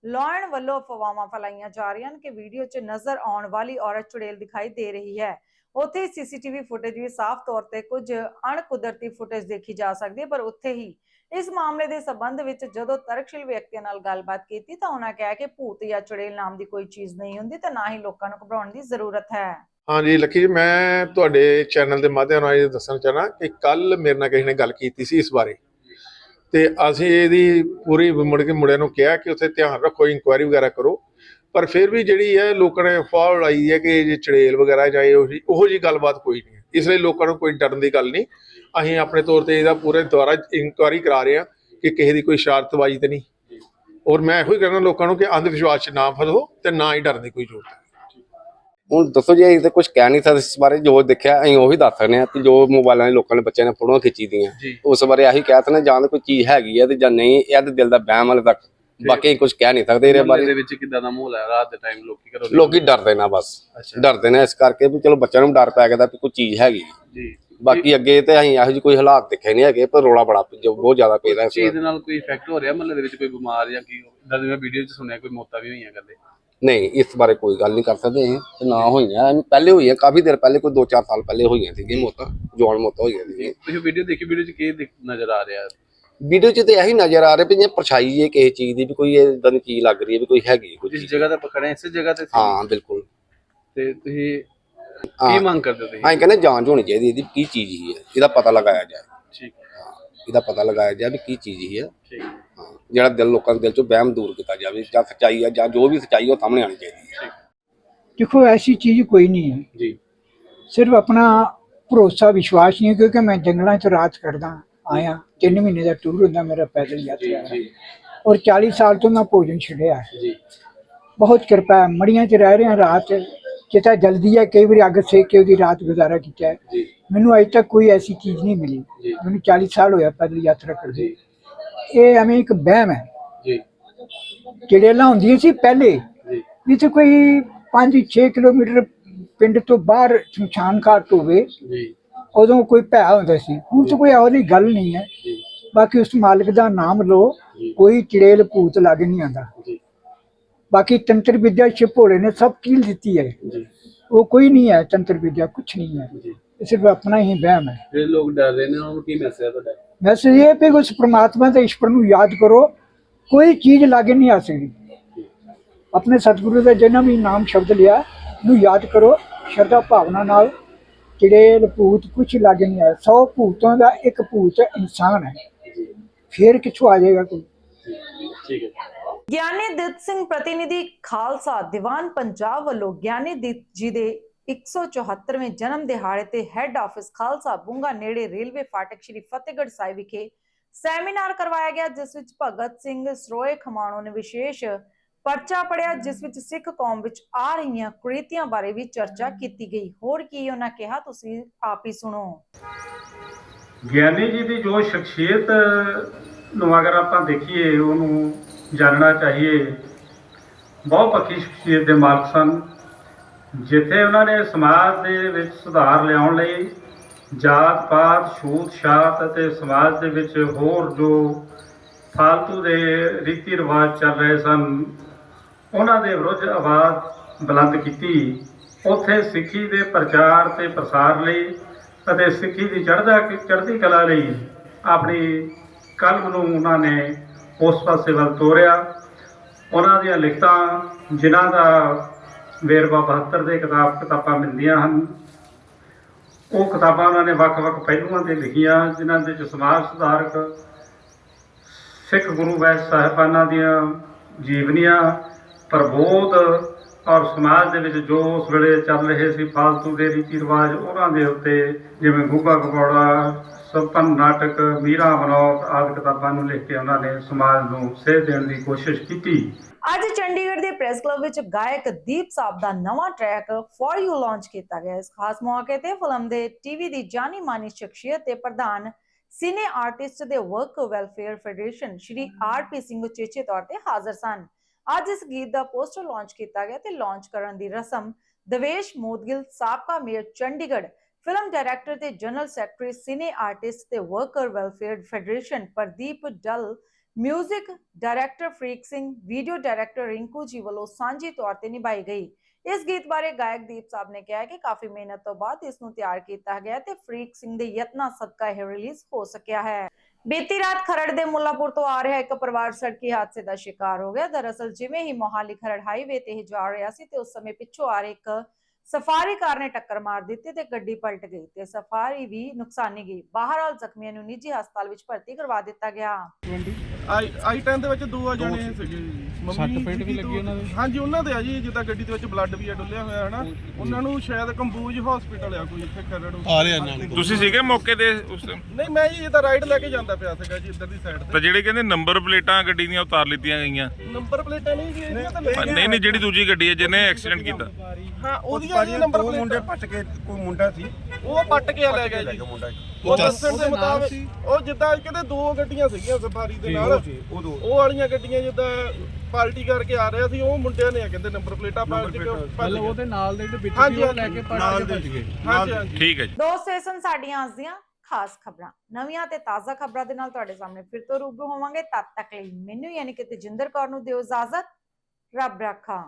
ਲਾਇਨ ਵੱਲੋਂ ਅਫਵਾਹਾਂ ਫੈਲਾਈਆਂ ਜਾ ਰਹੀਆਂ ਹਨ ਕਿ ਵੀਡੀਓ 'ਚ ਨਜ਼ਰ ਆਉਣ ਵਾਲੀ ਔਰਤ ਚੁੜੇਲ ਦਿਖਾਈ ਦੇ ਰਹੀ ਹੈ। ਉੱਥੇ ਸੀਸੀਟੀਵੀ ਫੁਟੇਜ ਵੀ ਸਾਫ਼ ਤੌਰ ਤੇ ਕੁਝ ਅਣਕੁਦਰਤੀ ਫੁਟੇਜ ਦੇਖੀ ਜਾ ਸਕਦੀ ਹੈ, ਪਰ ਉੱਥੇ ਹੀ ਇਸ ਮਾਮਲੇ ਦੇ ਸਬੰਧ ਵਿੱਚ ਜਦੋਂ ਤਰਕਸ਼ੀਲ ਵਿਅਕਤੀਆਂ ਨਾਲ ਗੱਲਬਾਤ ਕੀਤੀ ਤਾਂ ਉਹਨਾਂ ਕਿਹਾ ਕਿ ਭੂਤ ਜਾਂ ਚੁੜੇਲ ਨਾਮ ਦੀ ਕੋਈ ਚੀਜ਼ ਨਹੀਂ ਹੁੰਦੀ ਤੇ ਨਾ ਹੀ ਲੋਕਾਂ ਨੂੰ ਘਬਰਾਉਣ ਦੀ ਜ਼ਰੂਰਤ ਹੈ। ਹਾਂਜੀ, ਲੱਕੀ ਜੀ, ਮੈਂ ਤੁਹਾਡੇ ਚੈਨਲ ਦੇ ਮਾਧਿਅਮ ਨਾਲ ਇਹ ਦੱਸਣਾ ਚਾਹਣਾ ਕਿ ਕੱਲ ਮੇਰੇ ਨਾਲ ਕਿਸੇ ਨੇ ਗੱਲ ਕੀਤੀ ਸੀ ਇਸ ਬਾਰੇ। ਤੇ ਅਸੀਂ ਇਹਦੀ ਪੂਰੀ ਮੁੜ ਕੇ ਮੁੰਡਿਆਂ ਨੂੰ ਕਿਹਾ ਕਿ ਉੱਥੇ ਧਿਆਨ ਰੱਖੋ ਇਨਕੁਆਇਰੀ ਵਗੈਰਾ ਕਰੋ। ਪਰ ਫਿਰ ਵੀ ਜਿਹੜੀ ਹੈ ਲੋਕਾਂ ਨੇ ਫਾਹ ਉਡਾਈ ਹੈ ਕਿ ਜੇ ਚੜੇਲ ਵਗੈਰਾ ਜਾਂ ਇਹੋ ਜਿਹੀ ਉਹੋ ਜੀ ਗੱਲਬਾਤ ਕੋਈ ਨਹੀਂ ਇਸ ਲਈ ਲੋਕਾਂ ਨੂੰ ਕੋਈ ਡਰਨ ਦੀ ਗੱਲ ਨਹੀਂ। ਅਸੀਂ ਆਪਣੇ ਤੌਰ ਤੇ ਇਹਦਾ ਪੂਰੇ ਦੁਆਰਾ ਇਨਕੁਆਇਰੀ ਕਰਾ ਰਹੇ ਹਾਂ ਕਿ ਕਿਸੇ ਦੀ ਕੋਈ ਸ਼ਰਾਰਤਬਾਜ਼ੀ ਤੇ ਨਹੀਂ। ਔਰ ਮੈਂ ਇਹੋ ਹੀ ਕਹਿਣਾ ਲੋਕਾਂ ਨੂੰ ਕਿ ਅੰਧ ਵਿਸ਼ਵਾਸ 'ਚ ਨਾ ਫਸੋ ਤੇ ਨਾ ਹੀ ਡਰਨ ਦੀ ਕੋਈ ਜ਼ਰੂਰਤ ਹੈ। ਹੁਣ ਦੱਸੋ ਜੀ ਅਸੀਂ ਤਾਂ ਕੁਝ ਕਹਿ ਨਹੀਂ ਸਕਦੇ ਇਸ ਬਾਰੇ ਜੋ ਦੇਖਿਆ ਅਸੀਂ ਉਹੀ ਦੱਸ ਸਕਦੇ ਹਾਂ ਕਿ ਜੋ ਮੋਬਾਈਲਾਂ 'ਤੇ ਲੋਕਾਂ ਨੇ ਬੱਚਿਆਂ ਨੇ ਫੋਟੋਆਂ ਖਿੱਚੀ ਦੀਆਂ। ਉਸ ਬਾਰੇ ਆਹੀ ਕਹਿ ਸਕਦੇ ਜਾਂ ਤਾਂ ਕੋਈ ਚੀਜ਼ ਹੈਗੀ ਹੈ ਤੇ ਜਾਂ ਨਹੀਂ ਇਹ ਤਾਂ ਦਿਲ ਦਾ ਵਹਿਮ ਵਾਲੇ ਤੱਕ। ਬਾਕੀ ਕੁਝ ਕਹਿ ਨਹੀਂ ਸਕਦੇ ਇਹਦੇ ਬਾਰੇ। ਵਿੱਚ ਕਿਦਾਂ ਦਾ ਮਾਹੌਲ ਹੈ? ਰਾਤ ਦੇ ਟਾਈਮ ਲੋਕੀ ਘਰੋਂ ਲੋਕੀ ਡਰਦੇ ਨਾ ਬਸ। ਡਰਦੇ ਨੇ ਇਸ ਕਰਕੇ ਵੀ ਚਲੋ ਬੱਚਿਆਂ ਨੂੰ ਡਰ ਪੈ ਗਿਆ ਤਾਂ ਕੋਈ ਚੀਜ਼ ਹੈਗੀ। ਜੀ। ਬਾਕੀ ਅੱਗੇ ਤੇ ਅਸੀਂ ਇਹੋ ਜਿਹੀ ਕੋਈ ਹਾਲਾਤ ਦੇਖੇ ਨਹੀਂ ਹੈਗੇ ਪਰ ਰੋਲਾ ਬੜਾ ਬਹੁਤ ਜ਼ਿਆਦਾ ਪੈ ਰਿਹਾ ਇਸ ਚੀਜ਼। ਦੇ ਨਾਲ ਕੋਈ ਇਫੈਕਟ ਹੋ ਰਿਹਾ ਮਹੱਲੇ ਦੇ ਵਿੱਚ ਕੋਈ ਬਿਮਾਰ ਜਾਂ ਕੀ? ਇਦਾਂ ਦੀ ਮੈਂ ਵੀਡੀਓ 'ਚ ਸੁਣਿਆ ਕੋਈ ਮੌਤਾਂ ਵੀ ਹੋਈਆਂ ਕਰਦੇ। ਨਹੀਂ ਇਸ ਬਾਰੇ ਕੋਈ ਗੱਲ ਨਹੀਂ ਕਰ ਸਕਦੇ ਅਸੀਂ ਤੇ ਨਾ ਹੋਈਆਂ। ਪਹਿਲੇ ਹੋਈਆਂ ਕਾਫੀ ਦੇਰ ਪਹਿਲੇ ਕੋਈ 2-4 ਸਾਲ ਪਹਿਲੇ ਹੋਈਆਂ ਸੀਗੀਆਂ ਮੌਤਾਂ ਜਵਾਨ ਮੌਤਾਂ ਹੋਈਆਂ ਸੀਗੀਆਂ। ਤੁਸੀਂ ਵੀਡੀਓ ਦੇਖੀ ਵੀਡੀਓ 'ਚ ਕੀ ਨਜ਼ਰ ਆ ਰਿਹਾ? ਵੀਡੀਓ 'ਚ ਤੇ ਇਹੀ ਨਜ਼ਰ ਆ ਰਿਹਾ ਵੀ ਜੇ ਪਰਛਾਈ ਹੈ ਕਿਸੇ ਚੀਜ਼ ਦੀ ਵੀ ਕੋਈ ਇਦਾਂ ਦੀ ਚੀਜ਼ ਲੱਗ ਰਹੀ ਹੈ ਵੀ ਕੋਈ ਹੈਗੀ ਕੋਈ ਜਿਸ ਜਗ੍ਹਾ ਤੇ ਪਕੜੇ ਇਸੇ ਜਗ੍ਹਾ ਤੇ ਸੀ? ਹਾਂ ਬਿਲਕੁਲ। ਤੇ ਤੁਸੀਂ ਹਾਂ। ਕੀ ਮੰਗ ਕਰਦੇ ਹੋ ਤੁਸੀਂ? ਅਸੀਂ ਕਹਿੰਦੇ ਜਾਂਚ ਹੋਣੀ ਚਾਹੀਦੀ ਇਹਦੀ ਕੀ ਚੀਜ਼ ਹੀ ਹੈ ਇਹਦਾ ਪਤਾ ਲਗਾਇਆ ਜਾਏ। ਠੀਕ ਇਹਦਾ ਪਤਾ ਲਗਾਇਆ ਜਾਏ ਵੀ ਕੀ ਚੀਜ਼ ਹੀ ਹੈ। ਠੀਕ ਹਾਂ। ਜਿਹੜਾ ਦਿਲ ਲੋਕਾਂ ਦੇ ਦਿਲ ਚੋਂ ਵਹਿਮ ਦੂਰ ਕੀਤਾ ਜਾਵੇ ਜਾਂ ਸਚਾਈ ਆ ਜਾਂ ਜੋ ਵੀ ਸਚਾਈ ਉਹ ਸਾਹਮਣੇ ਆਣੀ ਚਾਹੀਦੀ ਹੈ। ਦੇਖੋ ਐਸੀ ਚੀਜ਼ ਕੋਈ ਨਹੀਂ ਹੈ। ਜੀ। ਸਿਰਫ ਆਪਣਾ ਭਰੋਸਾ ਵਿਸ਼ਵਾਸ ਨਹੀਂ ਕਿਉਂਕਿ ਮੈਂ ਜੰਗਲਾਂ 'ਚ ਰਾਤ ਕੱਢਦਾ ਆਇਆ। 3 ਮਹੀਨੇ ਦਾ ਟੂਰ ਹੁੰਦਾ ਮੇਰਾ ਪੈਦਲ ਯਾਤਰਾ ਔਰ 40 ਸਾਲ ਤੋਂ ਮੈਂ ਭੋਜਨ ਛੱਡਿਆ ਜੀ। ਬਹੁਤ ਕਿਰਪਾ ਮੜੀਆਂ 'ਚ ਰਹਿ ਰਿਹਾ ਰਾਤ। ਜਿੱਥੇ ਜਲਦੀ ਹੈ ਕਈ ਵਾਰੀ ਅੱਗ ਸੇਕ ਕੇ ਉਹਦੀ ਰਾਤ ਗੁਜ਼ਾਰਾ ਕੀਤਾ ਮੈਨੂੰ ਅਜੇ ਤੱਕ ਕੋਈ ਐਸੀ ਚੀਜ਼ ਨਹੀਂ ਮਿਲੀ। ਮੈਨੂੰ 40 ਸਾਲ ਹੋਇਆ ਪੈਦਲ ਯਾਤਰਾ ਕਰਦੇ। ਇਹ ਐਵੇਂ ਇੱਕ ਵਹਿਮ ਹੈ। ਜੀ। ਚੜੇਲਾਂ ਹੁੰਦੀਆਂ ਸੀ ਪਹਿਲੇ। ਜੀ। ਜਿੱਥੇ ਕੋਈ 5-6 ਕਿਲੋਮੀਟਰ ਪਿੰਡ ਤੋਂ ਬਾਹਰ ਸ਼ਮਸ਼ਾਨ ਘਾਟ ਹੋਵੇ ਜੀ। ਉਦੋਂ ਕੋਈ ਭੈ ਹੁੰਦਾ ਸੀ। ਹੁਣ ਤਾਂ ਕੋਈ ਇਹੋ ਜਿਹੀ ਗੱਲ ਨਹੀਂ ਹੈ। ਬਾਕੀ ਉਸ ਮਾਲਕ ਦਾ ਨਾਮ ਲਓ ਕੋਈ ਚੜੇਲ ਭੂਤ ਲੱਗ ਨਹੀਂ ਆਂਦਾ ਜੀ। ਬਾਕੀ ਤੰਤਰ ਵਿਦਿਆ ਛਪੋੜੇ ਨੇ ਸਭ ਕੀਲ ਦਿੱਤੀ ਹੈ। ਜੀ। ਉਹ ਕੋਈ ਨਹੀਂ ਹੈ ਤੰਤਰ ਵਿਦਿਆ ਕੁਛ ਨਹੀਂ ਹੈ। ਇਹ ਸਿਰਫ ਆਪਣਾ ਹੀ ਵਹਿਮ ਹੈ। ਜਿਹੜੇ ਲੋਕ ਡਰ ਰਹੇ ਨੇ ਉਹਨਾਂ ਨੂੰ ਕੀ ਮੈਸੇਜ ਹੈ ਤੁਹਾਡਾ? ਵੈਸੇ ਇਹ ਹੈ ਕਿ ਉਸ ਪ੍ਰਮਾਤਮਾ ਤੇ ਈਸ਼ਵਰ ਨੂੰ ਯਾਦ ਕਰੋ ਕੋਈ ਚੀਜ਼ ਲਾਗੇ ਨਹੀਂ ਆ ਸਕਦੀ। ਆਪਣੇ ਸਤਿਗੁਰੂ ਦਾ ਜਿੰਨਾ ਵੀ ਨਾਮ ਸ਼ਬਦ ਲਿਆ ਨੂੰ ਯਾਦ ਕਰੋ ਸ਼ਰਧਾ ਭਾਵਨਾ ਨਾਲ ਚੜੇਲ ਭੂਤ ਕੁਛ ਲਾਗੇ ਨਹੀਂ ਆਇਆ 100 ਭੂਤਾਂ ਦਾ ਇੱਕ ਭੂਤ ਇਨਸਾਨ ਹੈ। ਫੇਰ ਕਿੱਥੋਂ ਆ ਜਾਏਗਾ ਕੋਈ? ਠੀਕ ਹੈ ਗਿਆਨੀ ਦਿੱਤ ਸਿੰਘ ਪ੍ਰਤੀਨਿਧੀ ਖਾਲਸਾ ਦੀਵਾਨ ਪੰਜਾਬ ਵੱਲੋਂ ਗਿਆਨੀ ਦਿੱਤ ਜੀ ਦੇ 174ਵੇਂ ਜਨਮ ਦਿਹਾੜੇ ਤੇ ਹੈੱਡ ਆਫਿਸ ਖਾਲਸਾ ਬੁੰਗਾ ਨੇੜੇ ਰੇਲਵੇ ਫਾਟਕ ਸ਼੍ਰੀ ਫਤਿਹਗੜ੍ਹ ਸਾਹਿਬ ਵਿਖੇ ਸੈਮੀਨਾਰ ਕਰਵਾਇਆ ਗਿਆ, ਜਿਸ ਵਿੱਚ ਭਗਤ ਸਿੰਘ ਸਰੋਏ ਖਮਾਣੋ ਨੇ ਵਿਸ਼ੇਸ਼ ਪਰਚਾ ਪੜਿਆ ਜਿਸ ਵਿੱਚ ਸਿੱਖ ਕੌਮ ਵਿੱਚ ਆ ਰਹੀਆਂ ਕੁਰੀਤੀਆਂ ਬਾਰੇ ਵੀ ਚਰਚਾ ਕੀਤੀ ਗਈ। ਹੋਰ ਕੀ ਉਹਨਾਂ ਕਿਹਾ, ਤੁਸੀਂ ਆਪ ਹੀ ਸੁਣੋ। ਗਿਆਨੀ ਜੀ ਦੀ ਜੋ ਸ਼ਖਸੀਅਤ ਨੂੰ ਅਗਰ ਆਪਾਂ ਦੇਖੀਏ, ਉਹਨੂੰ ਜਾਣਨਾ ਚਾਹੀਏ। ਬਹੁਤ ਪੱਕੀ ਸ਼ਖਸੀਅਤ ਦੇ ਮਾਲਕ ਸਨ। ਜਿੱਥੇ ਉਹਨਾਂ ਨੇ ਸਮਾਜ ਦੇ ਵਿੱਚ ਸੁਧਾਰ ਲਿਆਉਣ ਲਈ ਜਾਤ ਪਾਤ, ਛੂਤ, ਛਾਤ ਅਤੇ ਸਮਾਜ ਦੇ ਵਿੱਚ ਹੋਰ ਜੋ ਫਾਲਤੂ ਦੇ ਰੀਤੀ ਰਿਵਾਜ ਚੱਲ ਰਹੇ ਸਨ, ਉਹਨਾਂ ਦੇ ਵਿਰੁੱਧ ਆਵਾਜ਼ ਬੁਲੰਦ ਕੀਤੀ। ਉੱਥੇ ਸਿੱਖੀ ਦੇ ਪ੍ਰਚਾਰ ਤੇ ਪ੍ਰਸਾਰ ਲਈ ਅਤੇ ਸਿੱਖੀ ਦੀ ਚੜ੍ਹਦਾ ਚੜ੍ਹਦੀ ਕਲਾ ਲਈ ਆਪਣੀ ਕਲਮ ਨੂੰ ਉਹਨਾਂ ਨੇ ਉਸ ਪਾਸੇ ਵੱਲ ਤੋਰਿਆ। ਉਹਨਾਂ ਦੀਆਂ ਲਿਖਤਾਂ ਜਿਨ੍ਹਾਂ ਦਾ ਵੇਰਵਾ 72 ਦੇ ਕਿਤਾਬ ਕਿਤਾਬਾਂ ਮਿਲਦੀਆਂ ਹਨ। ਉਹ ਕਿਤਾਬਾਂ ਉਹਨਾਂ ਨੇ ਵੱਖ-ਵੱਖ ਪਹਿਲੂਆਂ ਤੇ ਲਿਖੀਆਂ, ਜਿਨ੍ਹਾਂ ਦੇ ਵਿੱਚ ਸਮਾਜ ਸੁਧਾਰਕ, ਸਿੱਖ ਗੁਰੂ ਵੈਦ ਸਾਹਿਬਾਨਾਂ ਦੀਆਂ ਜੀਵਨੀਆਂ, ਪ੍ਰਬੋਧ ਔਰ ਸਮਾਜ ਦੇ ਵਿੱਚ ਜੋ ਉਸ ਵੇਲੇ ਚੱਲ ਰਹੇ ਸੀ, ਫਾਲਤੂ ਦੇ ਰੀਤੀ ਰਿਵਾਜ ਉਹਨਾਂ ਦੇ ਉੱਤੇ, ਜਿਵੇਂ ਗੁੱਗਾ ਗਪੌੜਾ ਸਪਨ ਨਾਟਕ, ਮੀਰਾ ਮਨੋਤ ਆਦਿ ਕਿਤਾਬਾਂ ਨੂੰ ਲਿਖ ਕੇ ਉਹਨਾਂ ਨੇ ਸਮਾਜ ਨੂੰ ਸੇਧ ਦੇਣ ਦੀ ਕੋਸ਼ਿਸ਼ ਕੀਤੀ। ਅੱਜ ਚੰਡੀਗੜ੍ਹ ਦੇ ਪ੍ਰੈਸ ਕਲੱਬ ਵਿੱਚ ਗਾਇਕ ਦੀਪ ਸਾਬ ਦਾ ਨਵਾਂ ਟਰੈਕ ਫॉर ਯੂ ਲਾਂਚ ਕੀਤਾ ਗਿਆ। ਇਸ ਖਾਸ ਮੌਕੇ ਤੇ ਫਿਲਮ ਦੇ ਟੀਵੀ ਦੀ ਜਾਨੀ ਮਾਨੀ ਸ਼ਖਸੀਅਤ ਤੇ ਪ੍ਰਧਾਨ ਸਿਨੇ ਆਰਟਿਸਟ ਦੇ work welfare federation Shri R P Singh ਉਚੇਚੇ ਤੌਰ ਤੇ ਹਾਜ਼ਰ ਸਨ। ਅੱਜ ਇਸ ਗੀਤ ਦਾ ਪੋਸਟਰ ਲਾਂਚ ਕੀਤਾ ਗਿਆ ਤੇ ਲਾਂਚ ਕਰਨ ਦੀ ਰਸਮ ਦਵੇਸ਼ ਮੋਦਗਿਲ, ਸਾਬਕਾ ਮੇਅਰ ਚੰਡੀਗੜ੍ਹ ਫਿਲਮ ਡਾਇਰੈਕਟਰ ਤੇ ਜਨਰਲ ਸੈਕਟਰੀ ਸਿਨੇ ਆਰਟਿਸਟ ਤੇ worker welfare federation Pradeep Dal music director Fareek Singh video director Rinku ji ਵੱਲੋਂ ਸਾਂਝੀ ਤੌਰ ਤੇ ਨਿਭਾਈ ਗਈ। ਇਸ ਗੀਤ ਬਾਰੇ ਗਾਇਕ ਦੀਪ ਸਾਹਿਬ ਨੇ ਕਿਹਾ ਕਿ ਕਾਫੀ ਮਿਹਨਤ ਤੋਂ ਬਾਅਦ ਇਸ ਨੂੰ ਤਿਆਰ ਕੀਤਾ ਗਿਆ ਤੇ ਫਰੀਕ ਸਿੰਘ ਦੇ ਯਤਨਾਂ ਸਦਕਾ ਇਹ ਰਿਲੀਜ਼ ਹੋ ਸਕਿਆ ਹੈ। ਬੀਤੀ ਰਾਤ ਖਰੜ ਦੇ ਮੁੱਲਾਪੁਰ ਤੋਂ ਆ ਰਿਹਾ ਇੱਕ ਪਰਿਵਾਰ ਸੜਕੀ ਹਾਦਸੇ ਦਾ ਸ਼ਿਕਾਰ ਹੋ ਗਿਆ। ਦਰਅਸਲ ਜਿਵੇਂ ਹੀ ਮੋਹਾਲੀ ਖਰੜ ਹਾਈਵੇ ਤੇ ਇਹ ਜਾ ਰਿਹਾ ਸੀ ਤੇ ਉਸ ਸਮੇਂ ਪਿੱਛੋਂ ਆ ਰਹੇ ਇੱਕ ਸਫਾਰੀ ਕਾਰ ਨੇ ਟੱਕਰ ਮਾਰ ਦਿੱਤੀ ਤੇ ਗੱਡੀ ਪਲਟ ਗਈ ਤੇ ਸਫਾਰੀ ਵੀ ਨੁਕਸਾਨੀ ਗਈ। ਬਾਹਰਹਾਲ ਜ਼ਖਮੀਆਂ ਨੂੰ ਨਿੱਜੀ ਹਸਪਤਾਲ ਵਿੱਚ ਭਰਤੀ ਕਰਵਾ ਦਿੱਤਾ ਗਿਆ। ਆਈ ਆਈ 10 ਦੇ ਵਿੱਚ ਦੋ ਜਣੇ ਸੀਗੇ ਜੀ। ਸੱਟ ਪੇਟ ਵੀ ਲੱਗੀ ਉਹਨਾਂ ਦੇ? ਹਾਂਜੀ ਉਹਨਾਂ ਦੇ ਆ ਜੀ ਜਿੱਦਾਂ ਗੱਡੀ ਦੇ ਵਿੱਚ ਬਲੱਡ ਵੀ ਆ ਡੁੱਲਿਆ ਹੋਇਆ ਹੈ ਨਾ ਉਹਨਾਂ ਨੂੰ ਸ਼ਾਇਦ ਕੰਬੂਜ ਹਸਪੀਟਲ ਆ ਕੋਈ ਇੱਥੇ ਖਰੜ ਆ ਰਿਹਾ ਨਾਲ ਤੁਸੀਂ ਸੀਗੇ ਮੌਕੇ ਤੇ ਉਸ? ਨਹੀਂ ਮੈਂ ਜੀ ਇਹਦਾ ਰਾਈਡ ਲੈ ਕੇ ਜਾਂਦਾ ਪਿਆ ਸੀਗਾ ਜੀ ਇੱਧਰ ਦੀ ਸਾਈਡ ਤਾਂ। ਤੇ ਜਿਹੜੇ ਕਹਿੰਦੇ ਨੰਬਰ ਪਲੇਟਾਂ ਗੱਡੀ ਦੀਆਂ ਉਤਾਰ ਲਿੱਤੀਆਂ ਗਈਆਂ। ਨੰਬਰ ਪਲੇਟਾਂ ਨਹੀਂ ਜੀ ਇਹਦੀਆਂ ਤਾਂ ਨਹੀਂ ਨਹੀਂ ਜਿਹੜੀ ਦੂਜੀ ਗੱਡੀ ਹੈ ਜਿਹਨੇ ਐਕਸੀਡੈਂਟ ਕੀਤਾ। ਹਾਂ ਉਹਦੀਆਂ ਜੀ ਨੰਬਰ ਪਲੇਟਾਂ ਮੁੰਡੇ ਪੱਟ ਕੇ ਕੋਈ ਮੁੰਡਾ ਸੀ? ਉਹ ਪੱਟ ਕੇ ਲੈ ਗਿਆ ਜੀ। ਉਹ ਦੱਸਣ ਦੇ ਮੁਤਾਬਕ ਉਹ ਜਿੱਦਾਂ ਕਿਤੇ ਦੋ ਗੱਡੀਆਂ ਸੀਗੀਆਂ ਸਫਾਰੀ ਦੇ ਨਾਲ। ਉਹ ਵਾਲੀਆਂ ਗੱਡੀਆਂ ਜਿੱਦਾਂ ਪਾਰਟੀ ਕਰਕੇ ਆ ਰਿਹਾ ਸੀ ਉਹ ਮੁੰਡਿਆਂ ਨੇ ਆ ਕਹਿੰਦੇ ਨੰਬਰ ਪਲੇਟਾਂ ਪਾਲਟ ਕੇ ਮਤਲਬ ਉਹਦੇ ਨਾਲ ਦੇ ਜਿਹੜੇ ਵਿੱਚ ਹਾਂਜੀ, ਸੀ ਉਹ ਹਾਂਜੀ, ਲੈ ਕੇ ਪਲਟ ਨਾਲ ਕੇ ਦੇ ਭੱਜ ਗਏ। ਹਾਂਜੀ ਹਾਂਜੀ। ਠੀਕ ਹੈ ਜੀ। ਦੋਸਤੋ ਇਹ ਸਨ ਸਾਡੀਆਂ ਅੱਜ ਦੀਆਂ ਖਾਸ ਖਬਰਾਂ। ਨਵੀਆਂ ਤੇ ਤਾਜ਼ਾ ਖਬਰਾਂ ਦੇ ਨਾਲ ਤੁਹਾਡੇ ਸਾਹਮਣੇ ਫਿਰ ਤੋਂ ਰੂਬਰੂ ਹੋਵਾਂਗੇ। ਤਦ ਤੱਕ ਲਈ ਮੈਨੂੰ ਯਾਨੀ ਕਿ ਤੇਜਿੰਦਰ ਕੌਰ ਨੂੰ ਦਿਓ ਇਜਾਜ਼ਤ। ਰੱਬ ਰਾਖਾ।